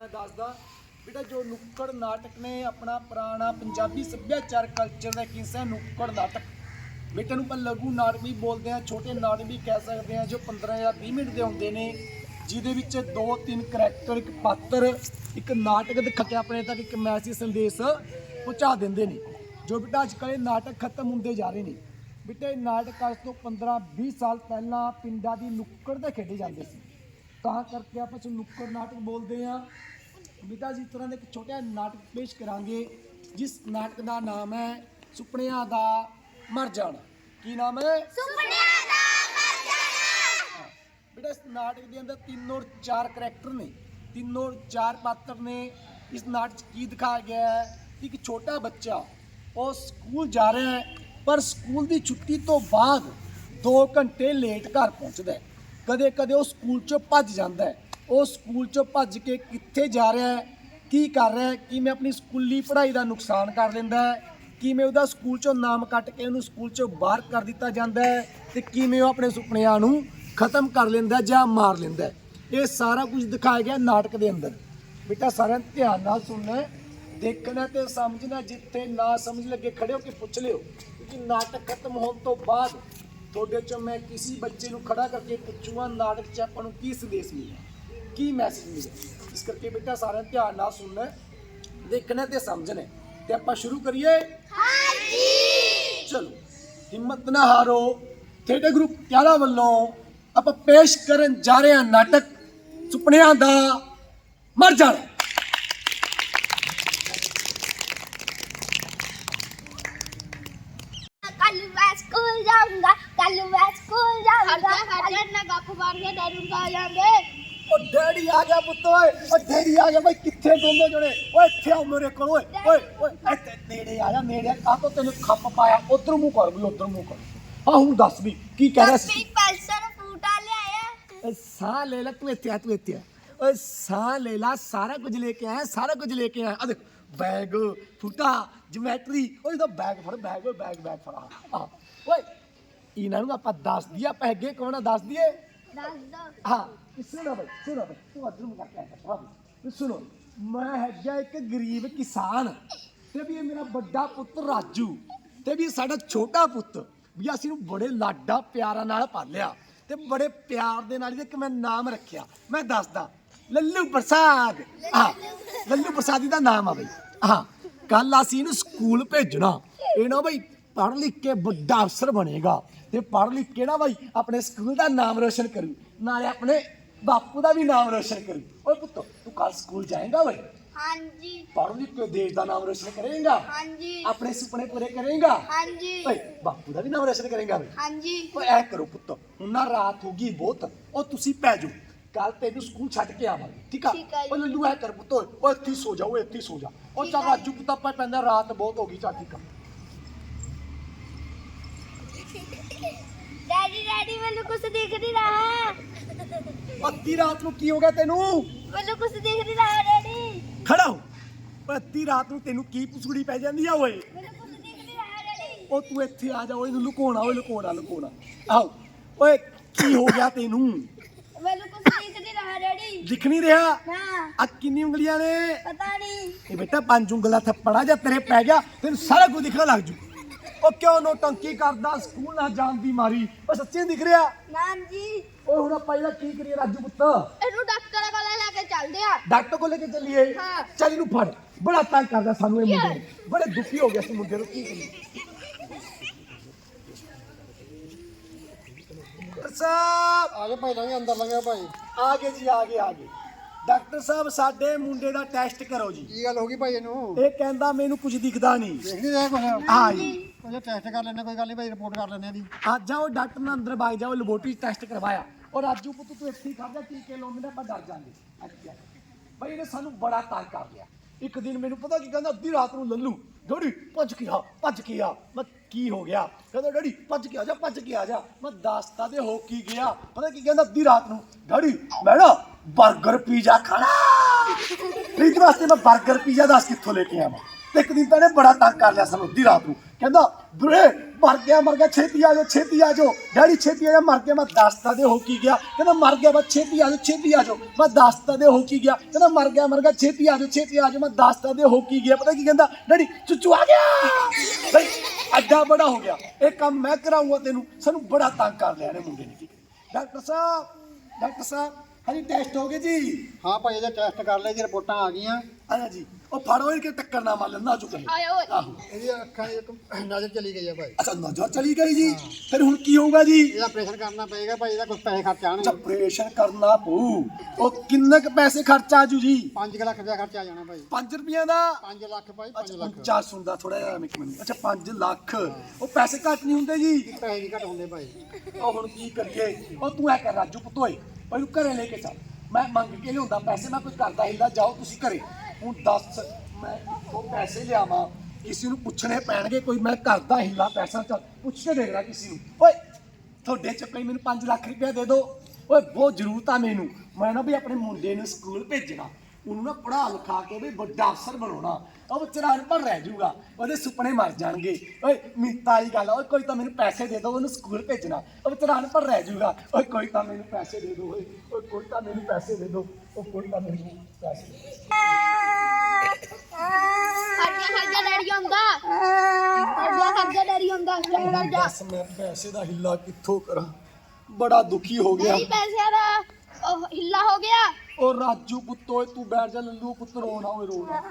ਮੈਂ ਦੱਸਦਾ, ਬੇਟਾ ਜੋ ਨੁੱਕੜ ਨਾਟਕ ਨੇ ਆਪਣਾ ਪੁਰਾਣਾ ਪੰਜਾਬੀ ਸੱਭਿਆਚਾਰ ਕਲਚਰ ਦਾ ਇੱਕ ਹਿੱਸਾ ਹੈ ਨੁੱਕੜ ਨਾਟਕ। ਬੇਟੇ ਨੂੰ ਆਪਾਂ ਲਘੂ ਨਾਟਕ ਵੀ ਬੋਲਦੇ ਆ ਛੋਟੇ ਨਾਟਕ ਵੀ ਕਹਿ ਸਕਦੇ ਆ ਜੋ 15 ਜਾਂ 20 ਮਿੰਟ ਦੇ ਹੁੰਦੇ ਨੇ, ਜਿਹਦੇ ਵਿੱਚ ਦੋ ਤਿੰਨ ਕਰੈਕਟਰ ਇੱਕ ਪਾਤਰ, ਇੱਕ ਨਾਟਕ ਦਿਖਾ ਕੇ ਆਪਣੇ ਤੱਕ, ਇੱਕ ਮੈਸੇਜ ਸੰਦੇਸ਼ ਪਹੁੰਚਾ ਦਿੰਦੇ ਨੇ। ਜੋ ਬੇਟਾ ਅੱਜ ਕੱਲ੍ਹ ਇਹ ਨਾਟਕ ਖਤਮ ਹੁੰਦੇ ਜਾ ਰਹੇ ਨੇ। ਬੇਟਾ ਇਹ ਨਾਟਕ ਅੱਜ ਤੋਂ 15 20 ਸਾਲ ਪਹਿਲਾਂ ਪਿੰਡਾਂ ਦੀ ਨੁੱਕੜ ਤੇ ਖੇਡੇ ਜਾਂਦੇ ਸੀ। ਤਾਂ ਕਰਕੇ ਆਪਾਂ ਇਸ ਨੁੱਕੜ ਨਾਟਕ ਬੋਲਦੇ ਆ ਬੇਟਾ ਜੀ ਦੇ ਇੱਕ ਛੋਟਾ ਨਾਟਕ ਪੇਸ਼ ਕਰਾਂਗੇ ਜਿਸ ਨਾਟਕ ਦਾ ਨਾਮ ਹੈ ਸੁਪਨਿਆਂ ਦਾ ਮਰ ਜਾਣਾ। ਕੀ ਨਾਮ ਹੈ? ਸੁਪਨਿਆਂ ਦਾ ਮਰ ਜਾਣਾ। ਬੇਟਾ ਇਸ ਨਾਟਕ ਦੇ ਅੰਦਰ ਤਿੰਨ ਔਰ ਚਾਰ ਕਰੈਕਟਰ ਨੇ। ਤਿੰਨ ਔਰ ਚਾਰ ਪਾਤਰ ਨੇ। ਇਸ ਨਾਟਕ 'ਚ ਕੀ ਦਿਖਾਇਆ ਗਿਆ ਹੈ? ਕਿ ਇੱਕ ਛੋਟਾ ਬੱਚਾ ਉਹ ਸਕੂਲ ਜਾ ਰਿਹਾ ਹੈ ਪਰ ਸਕੂਲ ਦੀ ਛੁੱਟੀ ਤੋਂ ਬਾਅਦ 2 ਘੰਟੇ ਲੇਟ ਘਰ ਪਹੁੰਚਦਾ ਹੈ। ਕਦੇ ਕਦੇ ਉਹ ਸਕੂਲ 'ਚੋਂ ਭੱਜ ਜਾਂਦਾ ਹੈ। ਉਹ ਸਕੂਲ 'ਚੋਂ ਭੱਜ ਕੇ ਕਿੱਥੇ ਜਾ ਰਿਹਾ ਹੈ? ਕੀ ਕਰ ਰਿਹਾ ਹੈ? ਕਿਵੇਂ ਆਪਣੀ ਸਕੂਲੀ ਪੜ੍ਹਾਈ ਦਾ ਨੁਕਸਾਨ ਕਰ ਲੈਂਦਾ ਹੈ? ਕਿਵੇਂ ਉਹਦਾ ਸਕੂਲ 'ਚੋਂ ਨਾਮ ਕੱਟ ਕੇ ਉਹਨੂੰ ਸਕੂਲ 'ਚੋਂ ਬਾਹਰ ਕਰ ਦਿੱਤਾ ਜਾਂਦਾ ਹੈ? ਤੇ ਕਿਵੇਂ ਉਹ ਆਪਣੇ ਸੁਪਨਿਆਂ ਨੂੰ ਖਤਮ ਕਰ ਲੈਂਦਾ ਜਾਂ ਮਾਰ ਲੈਂਦਾ ਇਹ ਸਾਰਾ ਕੁਝ ਦਿਖਾਇਆ ਗਿਆ ਨਾਟਕ ਦੇ ਅੰਦਰ। ਬੇਟਾ, ਸਾਰਿਆਂ ਧਿਆਨ ਨਾਲ ਸੁਣਨਾ ਦੇਖਣਾ ਤੇ ਸਮਝਣਾ, ਜਿੱਥੇ ਨਾ ਸਮਝ ਲੱਗੇ ਖੜੇ ਹੋ ਕੇ ਪੁੱਛ ਲਿਓ। ਕਿਉਂਕਿ ਨਾਟਕ ਖਤਮ ਹੋਣ ਤੋਂ ਬਾਅਦ ਤੁਹਾਡੇ ਚੋਂ ਮੈਂ ਕਿਸੇ ਬੱਚੇ ਨੂੰ ਖੜਾ ਕਰਕੇ ਪੁੱਛੂਗਾ, ਨਾਟਕ 'ਚ ਆਪਾਂ ਨੂੰ ਕੀ ਸੰਦੇਸ਼ ਮਿਲਿਆ ਕੀ ਮੈਸੇਜ ਮਿਲਿਆ? ਇਸ ਕਰਕੇ ਬੇਟਾ ਸਾਰਿਆਂ ਨੇ ਧਿਆਨ ਨਾਲ ਸੁਣਨਾ ਹੈ, ਦੇਖਣਾ ਤੇ ਸਮਝਣਾ। ਤੇ ਆਪਾਂ ਸ਼ੁਰੂ ਕਰੀਏ? ਹਾਂਜੀ। ਚਲੋ ਹਿੰਮਤ ਨਾ ਹਾਰੋ। ਥੀਏਟਰ ਗਰੁੱਪ ਕਿਆਲਾ ਵੱਲੋਂ ਆਪਾਂ ਪੇਸ਼ ਕਰਨ ਜਾ ਰਹੇ ਹਾਂ ਨਾਟਕ ਸੁਪਨਿਆਂ ਦਾ ਮਰ ਜਾਣਾ। ਕੱਲ ਮੈਂ ਸਕੂਲ ਜਾਊਂਗਾ ਕੱਲ ਮੈਂ ਸਕੂਲ ਜਾਊਂਗਾ। ਕੱਲ ਨਾ ਗੱਪ ਮਾਰ ਕੇ ਡਰੂੰਗਾ ਜਾਂਦੇ। ਉਹ ਡੈਡੀ ਆ ਗਿਆ ਪੁੱਤ ਓਏ। ਉਹ ਡੈਡੀ ਆ ਗਿਆ ਬਈ ਕਿੱਥੇ ਦੋਨੋਂ ਜਣੇ? ਓਏ ਇੱਥੇ ਆ ਮੇਰੇ ਕੋਲ ਓਏ। ਓਏ ਓਏ ਇੱਥੇ ਨੇੜੇ ਆ ਜਾ ਨੇੜੇ ਆ। ਤੋਂ ਤੈਨੂੰ ਖੱਪ ਪਾਇਆ ਉਧਰ ਮੂੰਹ ਕਰ ਵੀ ਉਧਰ ਮੂੰਹ ਕਰ। ਹਾਂ ਹੁਣ ਦੱਸ ਵੀ ਕੀ ਕਹਿ ਰਿਹਾ ਸੀ? ਆਪਣੀ ਪਲਸਰ ਫੂਟਾ ਲਿਆਇਆ। ਓਏ ਸਾਹ ਲੈ ਲੈ ਤੂੰ ਇੱਥੇ ਆ ਤੂੰ ਇੱਥੇ ਆ ਓਏ ਸਾਹ ਲੈ ਲਾ ਸਾਰਾ ਕੁਝ ਲੈ ਕੇ ਆਇਆ ਸਾਰਾ ਕੁਝ ਲੈ ਕੇ ਆਇਆ। ਆ ਦੇਖ ਬੈਗ ਫੁੱਟਾ ਜਿਮੈਟਰੀ ਓਏ ਬੈਗ ਫੜ ਬੈਗ ਓਏ ਬੈਗ ਬੈਗ ਫੜ ਆ ਆ। ਓਏ ਇਹਨਾਂ ਨੂੰ ਆਪਾਂ ਦੱਸ ਦਈਏ ਆਪਾਂ ਹੈਗੇ ਕੌਣ ਦੱਸ ਦਈਏ? ਦੱਸ ਦੋ ਹਾਂ, ਸੁਣੋ ਬਈ ਸੁਣੋ ਬਈ ਤੂੰ ਅਦਰ ਨੂੰ ਕਰਕੇ ਆਇਆ ਮੈਂ ਹੈਗਾ ਇੱਕ ਗਰੀਬ ਕਿਸਾਨ ਤੇ ਵੀ ਇਹ ਮੇਰਾ ਵੱਡਾ ਪੁੱਤ ਰਾਜੂ ਤੇ ਵੀ ਇਹ ਸਾਡਾ ਛੋਟਾ ਪੁੱਤ ਵੀ ਅਸੀਂ ਨੂੰ ਬੜੇ ਲਾਡਾ ਪਿਆਰਾਂ ਨਾਲ ਪਾਲਿਆ ਤੇ ਬੜੇ ਪਿਆਰ ਦੇ ਨਾਲ ਇਹਦੇ ਇੱਕ ਮੈਂ ਨਾਮ ਰੱਖਿਆ। ਮੈਂ ਦੱਸਦਾ, ਲੱਲੂ ਪ੍ਰਸਾਦ। ਹਾਂ, ਲੱਲੂ ਪ੍ਰਸਾਦ ਦਾ ਨਾਮ ਆ ਬਈ। ਹਾਂ ਕੱਲ ਅਸੀਂ ਇਹਨੂੰ ਸਕੂਲ ਭੇਜਣਾ। ਇਹ ਨਾ ਬਈ ਪੜ੍ਹ ਲਿਖ ਕੇ ਵੱਡਾ ਅਫਸਰ ਬਣੇਗਾ। ਤੇ ਪੜ੍ਹ ਲਿਖ ਕੇ ਨਾ ਬਈ ਆਪਣੇ ਸਕੂਲ ਦਾ ਨਾਮ ਰੋਸ਼ਨ ਕਰੂ। ਨਾਲੇ ਆਪਣੇ ਬਾਪੂ ਦਾ ਵੀ ਨਾਮ ਰੋਸ਼ਨ ਕਰੂ। ਓਏ ਪੁੱਤ ਤੂੰ ਕੱਲ ਸਕੂਲ ਜਾਏਗਾ ਬਈ ਹਾਂਜੀ। ਪੜ੍ਹ ਲਿਖ ਕੇ ਦੇਸ਼ ਦਾ ਨਾਮ ਰੋਸ਼ਨ ਕਰੇਗਾ। ਹਾਂਜੀ। ਆਪਣੇ ਸੁਪਨੇ ਪੂਰੇ ਕਰੇਗਾ। ਹਾਂਜੀ। ਓਏ ਬਾਪੂ ਦਾ ਵੀ ਨਾਮ ਰੋਸ਼ਨ ਕਰੇਗਾ ਬਈ ਹਾਂਜੀ। ਓਏ ਐ ਕਰੋ ਪੁੱਤ ਹੁਣ ਨਾ ਰਾਤ ਹੋ ਗਈ ਬਹੁਤ ਉਹ ਤੁਸੀਂ ਪੈ ਜਾਓ। ਕੱਲ ਤੈਨੂੰ ਸਕੂਲ ਛੱਡ ਕੇ ਆਵਾਂਗੇ ਠੀਕ ਆ? ਠੀਕ ਆ ਜੀ। ਓ ਲੱਲੂ ਐ ਕਰ ਪੁੱਤ ਓਏ ਓਏ ਇੱਥੇ ਹੀ ਸੋ ਜਾ ਓਏ ਇੱਥੇ ਹੀ ਸੋ ਜਾ। ਉਹ ਠੀਕ ਚੱਲ ਆ। ਰਾਜੂ ਪੁੱਤ ਆਪਾਂ ਪੈਂਦਾ ਰਾਤ ਬਹੁਤ ਹੋ ਗਈ ਚੱਲ ਠੀਕ ਆ ਡੈਡੀ ਮੈਨੂੰ ਕੁਝ ਦਿਖ ਨਹੀਂ ਰਹਾ। ਅੱਧੀ ਰਾਤ ਨੂੰ ਕੀ ਹੋ ਗਿਆ ਤੈਨੂੰ? ਮੈਨੂੰ ਕੁਝ ਦਿਖ ਨਹੀਂ ਰਹਾ ਡੈਡੀ। ਖੜਾ ਹੋ। ਓਏ ਅੱਧੀ ਰਾਤ ਨੂੰ ਤੈਨੂੰ ਕੀ ਪੁਸੂੜੀ ਪੈ ਜਾਂਦੀ ਆ ਓਏ? ਮੈਨੂੰ ਕੁਝ ਦਿਖ ਨਹੀਂ ਰਹਾ ਡੈਡੀ। ਉਹ ਤੂੰ ਇੱਥੇ ਆ ਜਾ ਓਏ ਇਹਨੂੰ ਲੁਕਾਉਣਾ ਓਏ ਲੁਕਾਉਣਾ ਲੁਕਾਉਣਾ ਆਓ। ਓਏ ਕੀ ਹੋ ਗਿਆ ਤੈਨੂੰ? ਮੈਨੂੰ ਕੁਝ ਦਿਖ ਨਹੀਂ ਰਹਾ ਡੈਡੀ। ਦਿਖ ਨਹੀਂ ਰਿਹਾ? ਨਾ ਆ ਕਿੰਨੀ ਉਂਗਲੀਆਂ ਨੇ? ਪਤਾ ਨਹੀਂ। ਇਹ ਬੇਟਾ ਪੰਜ ਉਂਗਲਾਂ ਥੱਪੜਾ ਜਾਂ ਤੇਰੇ ਪੈ ਗਿਆ ਤੈਨੂੰ ਸਾਰਾ ਕੁਝ ਦਿਖਣ ਲੱਗ ਜੂ। ਉਹ ਕਿਉਂ ਨੋਟੰਕੀ ਕਰਦਾ? ਸਕੂਲ ਨਾ ਜਾਣ ਦੀ ਮਾਰੀ। ਉਹ ਸੱਚੀ ਦਿਖ ਰਿਹਾ? ਨਾਮ ਜੀ। ਓਏ ਹੁਣ ਆਪਾਂ ਇਹਦਾ ਕੀ ਕਰੀਏ ਰਾਜੂ ਪੁੱਤ? ਇਹਨੂੰ ਡਾਕਟਰ ਕੋਲ ਲੈ ਕੇ ਚੱਲਦੇ ਆ। ਡਾਕਟਰ ਕੋਲ ਲੈ ਕੇ ਚੱਲੀਏ? ਹਾਂ। ਚੱਲ ਇਹਨੂੰ ਫੜ। ਬੜਾ ਤੰਗ ਕਰਦਾ ਸਾਨੂੰ ਇਹ ਮੁੰਡੇ ਨੂੰ। ਬੜੇ ਦੁਖੀ ਹੋ ਗਿਆ ਸੀ ਮੁੰਡੇ ਨੂੰ। ਕੀ ਕਰੀਏ? ਸਾਹਿਬ! ਆ ਗਏ ਭਾਈ ਲੰਘੇ ਅੰਦਰ ਲੰਘਿਆ ਭਾਈ। ਆ ਗਏ ਜੀ ਆ ਗਏ ਆ ਗਏ। ਡਾਕਟਰ ਸਾਹਿਬ ਸਾਡੇ ਮੁੰਡੇ ਦਾ ਟੈਸਟ ਕਰੋ ਜੀ। ਕੀ ਗੱਲ ਹੋ ਗਈ ਭਾਈ ਇਹਨੂੰ? ਇਹ ਕਹਿੰਦਾ ਮੈਨੂੰ ਕੁਝ ਦਿਖਦਾ ਨਹੀਂ। ਦੇਖ ਨਹੀਂ ਰਿਹਾ ਕੁਛ? ਹਾਂ ਜੀ। ਕੁਝ ਟੈਸਟ ਕਰ ਲੈਣੇ ਕੋਈ ਗੱਲ ਨਹੀਂ ਭਾਈ ਰਿਪੋਰਟ ਕਰ ਲੈਣੇ ਇਹਦੀ ਅੱਜ ਆਓ ਡਾਕਟਰ ਨਾਲ ਅੰਦਰ ਬਾਗ ਜਾਓ ਲੈਬੋਰਟਰੀ ਟੈਸਟ ਕਰਵਾਇਆ। ਔਰ ਰਾਜੂ ਪੁੱਤ ਤੂੰ ਇੱਥੇ ਹੀ ਖੜ ਜਾ ਟੀਕੇ ਲਾਉਂਦੇ ਨੇ ਆਪਾਂ ਡਰ ਅੱਛਾ। ਬਈ ਇਹਨੇ ਸਾਨੂੰ ਬੜਾ ਤੰਗ ਕਰ ਲਿਆ। ਇੱਕ ਦਿਨ ਮੈਨੂੰ ਪਤਾ ਕੀ ਕਹਿੰਦਾ ਅੱਧੀ ਰਾਤ ਨੂੰ ਲੱਲੂ ਡੈਡੀ ਭੱਜ ਕੇ ਆ ਭੱਜ ਕੇ ਆ। ਮੈਂ ਕੀ ਹੋ ਗਿਆ? ਕਹਿੰਦਾ ਡੈਡੀ ਭੱਜ ਕੇ ਆ ਜਾ ਭੱਜ ਕੇ ਆ ਜਾ। ਮੈਂ ਦੱਸਤਾ ਦੇ ਹੋ ਕੀ ਗਿਆ। ਪਤਾ ਕੀ ਕਹਿੰਦਾ ਅੱਧੀ ਰਾਤ ਨੂੰ ਡੈਡੀ ਮੈਂ ਨਾ 버ਗਰ ਪੀਜ਼ਾ ਖਾਣਾ। ਇਹਦੇ ਵਾਸਤੇ ਮੈਂ 버ਗਰ ਪੀਜ਼ਾ ਦੱਸ ਕਿੱਥੋਂ ਲੈ ਕੇ ਆਵਾਂ? ਤੇ ਇੱਕ ਦਿਨ ਤਾਂ ਇਹਨੇ ਬੜਾ ਤੰਗ ਕਰ ਲਿਆ ਸਾਨੂੰ ਅੱਧੀ ਰਾਤ ਨੂੰ। ਕਹਿੰਦਾ ਬਰੇ ਮਰ ਗਿਆ ਮਰ ਗਿਆ, ਛੇਤੀ ਆ ਜਾਓ, ਛੇਤੀ ਆ ਜਾਓ। ਡੈਡੀ, ਛੇਤੀ ਆ ਜਾ, ਮਰ ਗਿਆ। ਮੈਂ ਦੱਸਦਾ ਦੇ ਹੋ ਕੀ ਗਿਆ। ਕਹਿੰਦਾ, ਮਰ ਗਿਆ, ਬਸ ਛੇਤੀ ਆ ਜਾਓ, ਛੇਤੀ ਆ ਜਾਓ। ਮੈਂ ਦੱਸਦਾ ਦੇ ਹੋ ਕੀ ਗਿਆ। ਕਹਿੰਦਾ, ਮਰ ਗਿਆ ਮਰ ਗਿਆ, ਛੇਤੀ ਆ ਜਾਓ, ਛੇਤੀ ਆ ਜਾਓ। ਮੈਂ ਦੱਸਦਾ ਦੇ ਹੋ ਕੀ ਗਿਆ। ਪਤਾ ਕੀ ਕਹਿੰਦਾ? ਡੈਡੀ, ਚੁੱਚੂ ਆ ਗਿਆ! ਬਈ, ਅੱਡਾ ਬੜਾ ਹੋ ਗਿਆ। ਇਹ ਕੰਮ ਮੈਂ ਕਰਾਉਂਗਾ ਤੈਨੂੰ। ਸਾਨੂੰ ਬੜਾ ਤੰਗ ਕਰ ਲਿਆ ਨੇ ਮੁੰਡੇ ਨੇ। ਡਾਕਟਰ ਸਾਹਿਬ ਡਾਕਟਰ ਸਾਹਿਬ ਹਾਂਜੀ ਟੈਸਟ ਹੋ ਗਏ ਜੀ। ਹਾਂ ਭਾਈ ਇਹਦਾ ਟੈਸਟ ਕਰ ਲਿਆ ਜੀ ਰਿਪੋਰਟਾਂ ਆ ਗਈਆਂ। ਆਇਆ ਜੀ। ਉਹ ਫੜੋ ਇਹ ਕਿ ਟੱਕਰ ਨਾ ਮਾਰ ਲੈਂਦਾ ਚੁੱਕ ਆਇਆ ਓਏ। ਆਹੋ। ਇਹਦੀ ਅੱਖਾਂ ਦੀ ਇੱਕ ਨਜ਼ਰ ਚਲੀ ਗਈ ਆ ਭਾਈ। ਅੱਛਾ ਨਜ਼ਰ ਚਲੀ ਗਈ ਜੀ। ਫਿਰ ਹੁਣ ਕੀ ਹੋਊਗਾ ਜੀ? ਇਹਦਾ ਆਪਰੇਸ਼ਨ ਕਰਨਾ ਪਏਗਾ ਭਾਈ ਇਹਦਾ ਕੁਝ ਪੈਸੇ ਖਰਚ ਆਣਗੇ ਆਪਰੇਸ਼ਨ ਕਰਨਾ ਪਊ। ਉਹ ਕਿੰਨੇ ਕ ਪੈਸੇ ਖਰਚਾ ਆਜੂ ਜੀ? 5 ਲੱਖ ਰੁਪਇਆ ਖਰਚਾ ਆ ਜਾਣਾ ਭਾਈ। 5 ਰੁਪਈਆ ਦਾ? 5 ਲੱਖ ਭਾਈ 5 ਅੱਛਾ ਲੱਖ। ਉੱਚਾ ਸੁਣਦਾ ਥੋੜਾ ਜਿਹਾ ਇੱਕ ਮਿੰਟ। ਅੱਛਾ 5 ਲੱਖ। ਉਹ ਪੈਸੇ ਘੱਟ ਨਹੀਂ ਹੁੰਦੇ ਜੀ? ਪੈਸੇ ਵੀ ਘੱਟ ਹੁੰਦੇ ਭਾਈ। ਉਹ ਹੁਣ ਕੀ ਕਰੀਏ? ਉਹ ਤੂੰ ਐ ਕਰ ਰਾਜੂ ਪੁੱਤੋਏ ਮੈਨੂੰ ਘਰੇ ਲੈ ਕੇ ਚੱਲ। ਮੈਂ ਮੰਗ ਕੇ ਲਿਆਉਂਦਾ ਪੈਸੇ ਮੈਂ ਕੁਝ ਕਰਦਾ ਹਿੱਲਾ ਜਾਓ ਤੁਸੀਂ ਘਰੇ। ਹੁਣ ਦੱਸ ਮੈਂ ਉਹ ਪੈਸੇ ਲਿਆਵਾਂ ਕਿਸੇ ਨੂੰ ਪੁੱਛਣੇ ਪੈਣਗੇ ਕੋਈ ਮੈਂ ਕਰਦਾ ਹਿੱਲਾ ਪੈਸਾ ਚੱਲ ਪੁੱਛ ਕੇ ਦੇਖ ਕਿਸੇ ਨੂੰ। ਓਏ ਤੁਹਾਡੇ ਚ ਪਈ ਮੈਨੂੰ 5 ਲੱਖ ਰੁਪਇਆ ਦੇ ਦਿਓ ਓਏ ਬਹੁਤ ਜ਼ਰੂਰਤ ਆ ਮੈਨੂੰ। ਮੈਂ ਨਾ ਵੀ ਆਪਣੇ ਮੁੰਡੇ ਨੂੰ ਸਕੂਲ ਭੇਜਣਾ। ਉਹਨੂੰ ਨਾ ਪੜ੍ਹਾ ਲਿਖਾ ਕੇ ਵੀ ਵੱਡਾ ਅਫਸਰ ਬਣਾਉਣਾ। ਉਹ ਵਿਚਾਰਾ ਅਨਪੜ੍ਹ ਰਹਿ ਜਾਊਗਾ। ਉਹਦੇ ਸੁਪਨੇ ਮਰ ਜਾਣਗੇ। ਓਏ ਮਿੰਤਾ ਵਾਲੀ ਗੱਲ ਆ, ਓਏ ਕੋਈ ਤਾਂ ਮੈਨੂੰ ਪੈਸੇ ਦੇ ਦਿਓ ਉਹਨੂੰ ਸਕੂਲ ਭੇਜਣਾ। ਉਹ ਵਿਚਾਰਾ ਅਨਪੜ੍ਹ ਰਹਿ ਜਾਊਗਾ। ਓਏ ਕੋਈ ਤਾਂ ਮੈਨੂੰ ਪੈਸੇ ਦੇ ਦਿਓ ਓਏ ਓਏ ਕੋਈ ਤਾਂ ਮੈਨੂੰ ਪੈਸੇ ਦੇ ਦਿਓ ਉਹ ਕੋਈ ਤਾਂ ਮੈਨੂੰ ਪੈਸੇ ਦੇ ਦਿਓ। ਖਰਜਾ ਖਰਜਾ ਡੈਡੀ ਆਉਂਦਾ। ਖਰਜਾ ਖਰਜਾ ਡੈਡੀ ਆਉਂਦਾ। ਚੱਲ ਕਰ ਜਾ ਬਸ ਮੈਂ ਪੈਸੇ ਦਾ ਹਿੱਲਾ ਕਿੱਥੋਂ ਕਰਾਂ? ਬੜਾ ਦੁਖੀ ਹੋ ਗਿਆ। ਨਹੀਂ ਪੈਸਿਆਂ ਦਾ ਉਹ ਹਿੱਲਾ ਹੋ ਗਿਆ। ਓ ਰਾਜੂ ਪੁੱਤ ਓਏ ਤੂੰ ਬੈਠ ਜਾ ਲੱਲੂ ਪੁੱਤ ਰੋਣਾ ਓਏ ਰੋਣਾ